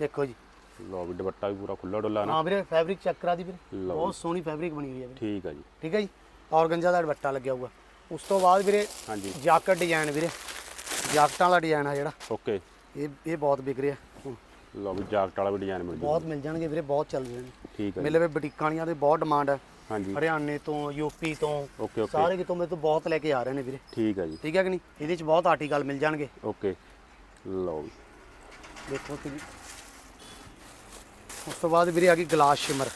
ਦੇਖੋ ਜੀ। ਲਓ ਵੀ ਦੁਪੱਟਾ ਵੀ ਪੂਰਾ ਖੁੱਲਾ ਡੁੱਲਾ ਨਾ। ਹਾਂ ਵੀਰੇ ਫੈਬਰਿਕ ਚੈੱਕ ਕਰਾ ਦੀ ਵੀਰੇ। ਬਹੁਤ ਸੋਹਣੀ ਫੈਬਰਿਕ ਬਣੀ ਹੋਈ ਹੈ ਵੀਰੇ। ਠੀਕ ਆ ਜੀ। ਠੀਕ ਹੈ ਜੀ। ਔਰਗੰਜਾ ਦਾ ਦੁਪੱਟਾ ਲੱਗਿਆ ਹੋਊਗਾ। ਉਸ ਤੋਂ ਬਾਅਦ ਵੀਰੇ ਹਾਂਜੀ। ਜਾਕਟ ਡਿਜ਼ਾਈਨ ਵੀਰੇ। ਜਾਕਟਾਂ ਵਾਲਾ ਡਿਜ਼ਾਈਨ ਆ ਜਿਹੜਾ। ਓਕੇ। ਇਹ ਇਹ ਬਹੁਤ ਵਿਕ ਰਿਹਾ। ਲਓ ਵੀ ਜਾਕਟ ਵਾਲਾ ਵੀ ਡਿਜ਼ਾਈਨ ਮਿਲ ਜੂ। ਬਹੁਤ ਮਿਲ ਜਾਣਗੇ ਵੀਰੇ ਬਹੁਤ ਚੱਲ ਨੇ। ਠੀਕ ਆ ਜੀ। ਮੇਰੇ ਵੇ ਬੁਟੀਕਾਂ ਵਾਲੀਆਂ ਦੇ ਬਹੁਤ ਡਿਮਾਂਡ ਹੈ ਹਾਂਜੀ। ਹਰਿਆਣੇ ਤੋਂ ਯੂਪੀ ਤੋਂ ਸਾਰੇ ਕਿਤੋਂ ਮੇਰੇ ਤੋਂ ਬਹੁਤ ਲੈ ਕੇ ਆ ਰਹੇ ਨੇ ਵੀਰੇ। ਠੀਕ ਆ ਜੀ। ਠੀਕ ਹੈ ਕਿ ਨਹੀਂ? ਇਹਦੇ ਚ ਬਹੁਤ ਆਰਟੀਕਲ ਮਿਲ ਜਾਣਗੇ। ਓਕੇ ਲਓ ਵੀ ਦੇਖੋ ਤੁਸੀਂ। ਉਸ ਤੋਂ ਬਾਅਦ ਵੀਰੇ ਆ ਗਈ ਗਲਾਸ ਸ਼ਿਮਰ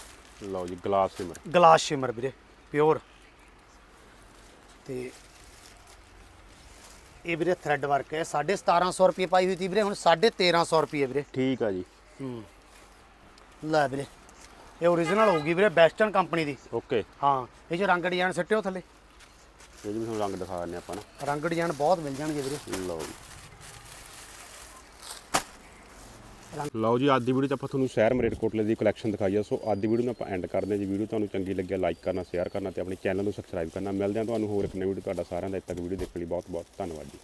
ਲਓ ਜੀ ਗਲਾਸ ਸਿਮਰ ਗਲਾਸ ਸ਼ਿਮਰ ਵੀਰੇ ਪਿਓਰ ਤੇ ਇਹ ਵੀਰੇ ਥ੍ਰੈਡ ਵਰਕ ਹੈ। 1750 ਰੁਪਏ ਪਾਈ ਹੋਈ ਸੀ ਵੀਰੇ ਹੁਣ 1350 ਰੁਪਏ ਵੀਰੇ। ਠੀਕ ਆ ਜੀ। ਹੂੰ। ਲੈ ਵੀਰੇ। ਇਹ ਓਰੀਜਨਲ ਹੋਊਗੀ ਵੀਰੇ ਵੈਸਟਰਨ ਕੰਪਨੀ ਦੀ। ਓਕੇ ਹਾਂ ਇਹ ਚ ਰੰਗ ਡਿਜ਼ਾਈਨ ਸਿੱਟਿਓ ਥੱਲੇ। ਇਹ ਵੀ ਤੁਹਾਨੂੰ ਰੰਗ ਦਿਖਾ ਦਿੰਦੇ ਆਪਾਂ ਨਾ। ਰੰਗ ਡਿਜ਼ਾਈਨ ਬਹੁਤ ਮਿਲ ਜਾਣਗੇ ਵੀਰੇ। ਲਓ ਜੀ। ਲਓ ਜੀ ਅੱਜ ਦੀ ਵੀਡੀਓ 'ਚ ਆਪਾਂ ਤੁਹਾਨੂੰ ਸ਼ਹਿਰ ਮਰੇਟਕੋਟਲੇ ਦੀ ਕਲੈਕਸ਼ਨ ਦਿਖਾਈ ਆ। ਸੋ ਅੱਜ ਦੀ ਵੀਡੀਓ ਨੂੰ ਆਪਾਂ ਐਂਡ ਕਰਦੇ ਹਾਂ ਜੀ। ਵੀਡੀਓ ਤੁਹਾਨੂੰ ਚੰਗੀ ਲੱਗਿਆ ਲਾਈਕ ਕਰਨਾ ਸ਼ੇਅਰ ਕਰਨਾ ਤੇ ਆਪਣੇ ਚੈਨਲ ਨੂੰ ਸਬਸਕ੍ਰਾਈਬ ਕਰਨਾ। ਮਿਲਦੇ ਹਾਂ ਤੁਹਾਨੂੰ ਹੋਰ ਇੱਕ ਨਵੀਂ ਵੀਡੀਓ ਤੁਹਾਡਾ ਸਾਰਿਆਂ ਦਾ। ਇੱਥੇ ਤੱਕ ਵੀਡੀਓ ਦੇਖਣ ਲਈ ਬਹੁਤ ਬਹੁਤ ਧੰਨਵਾਦ ਜੀ।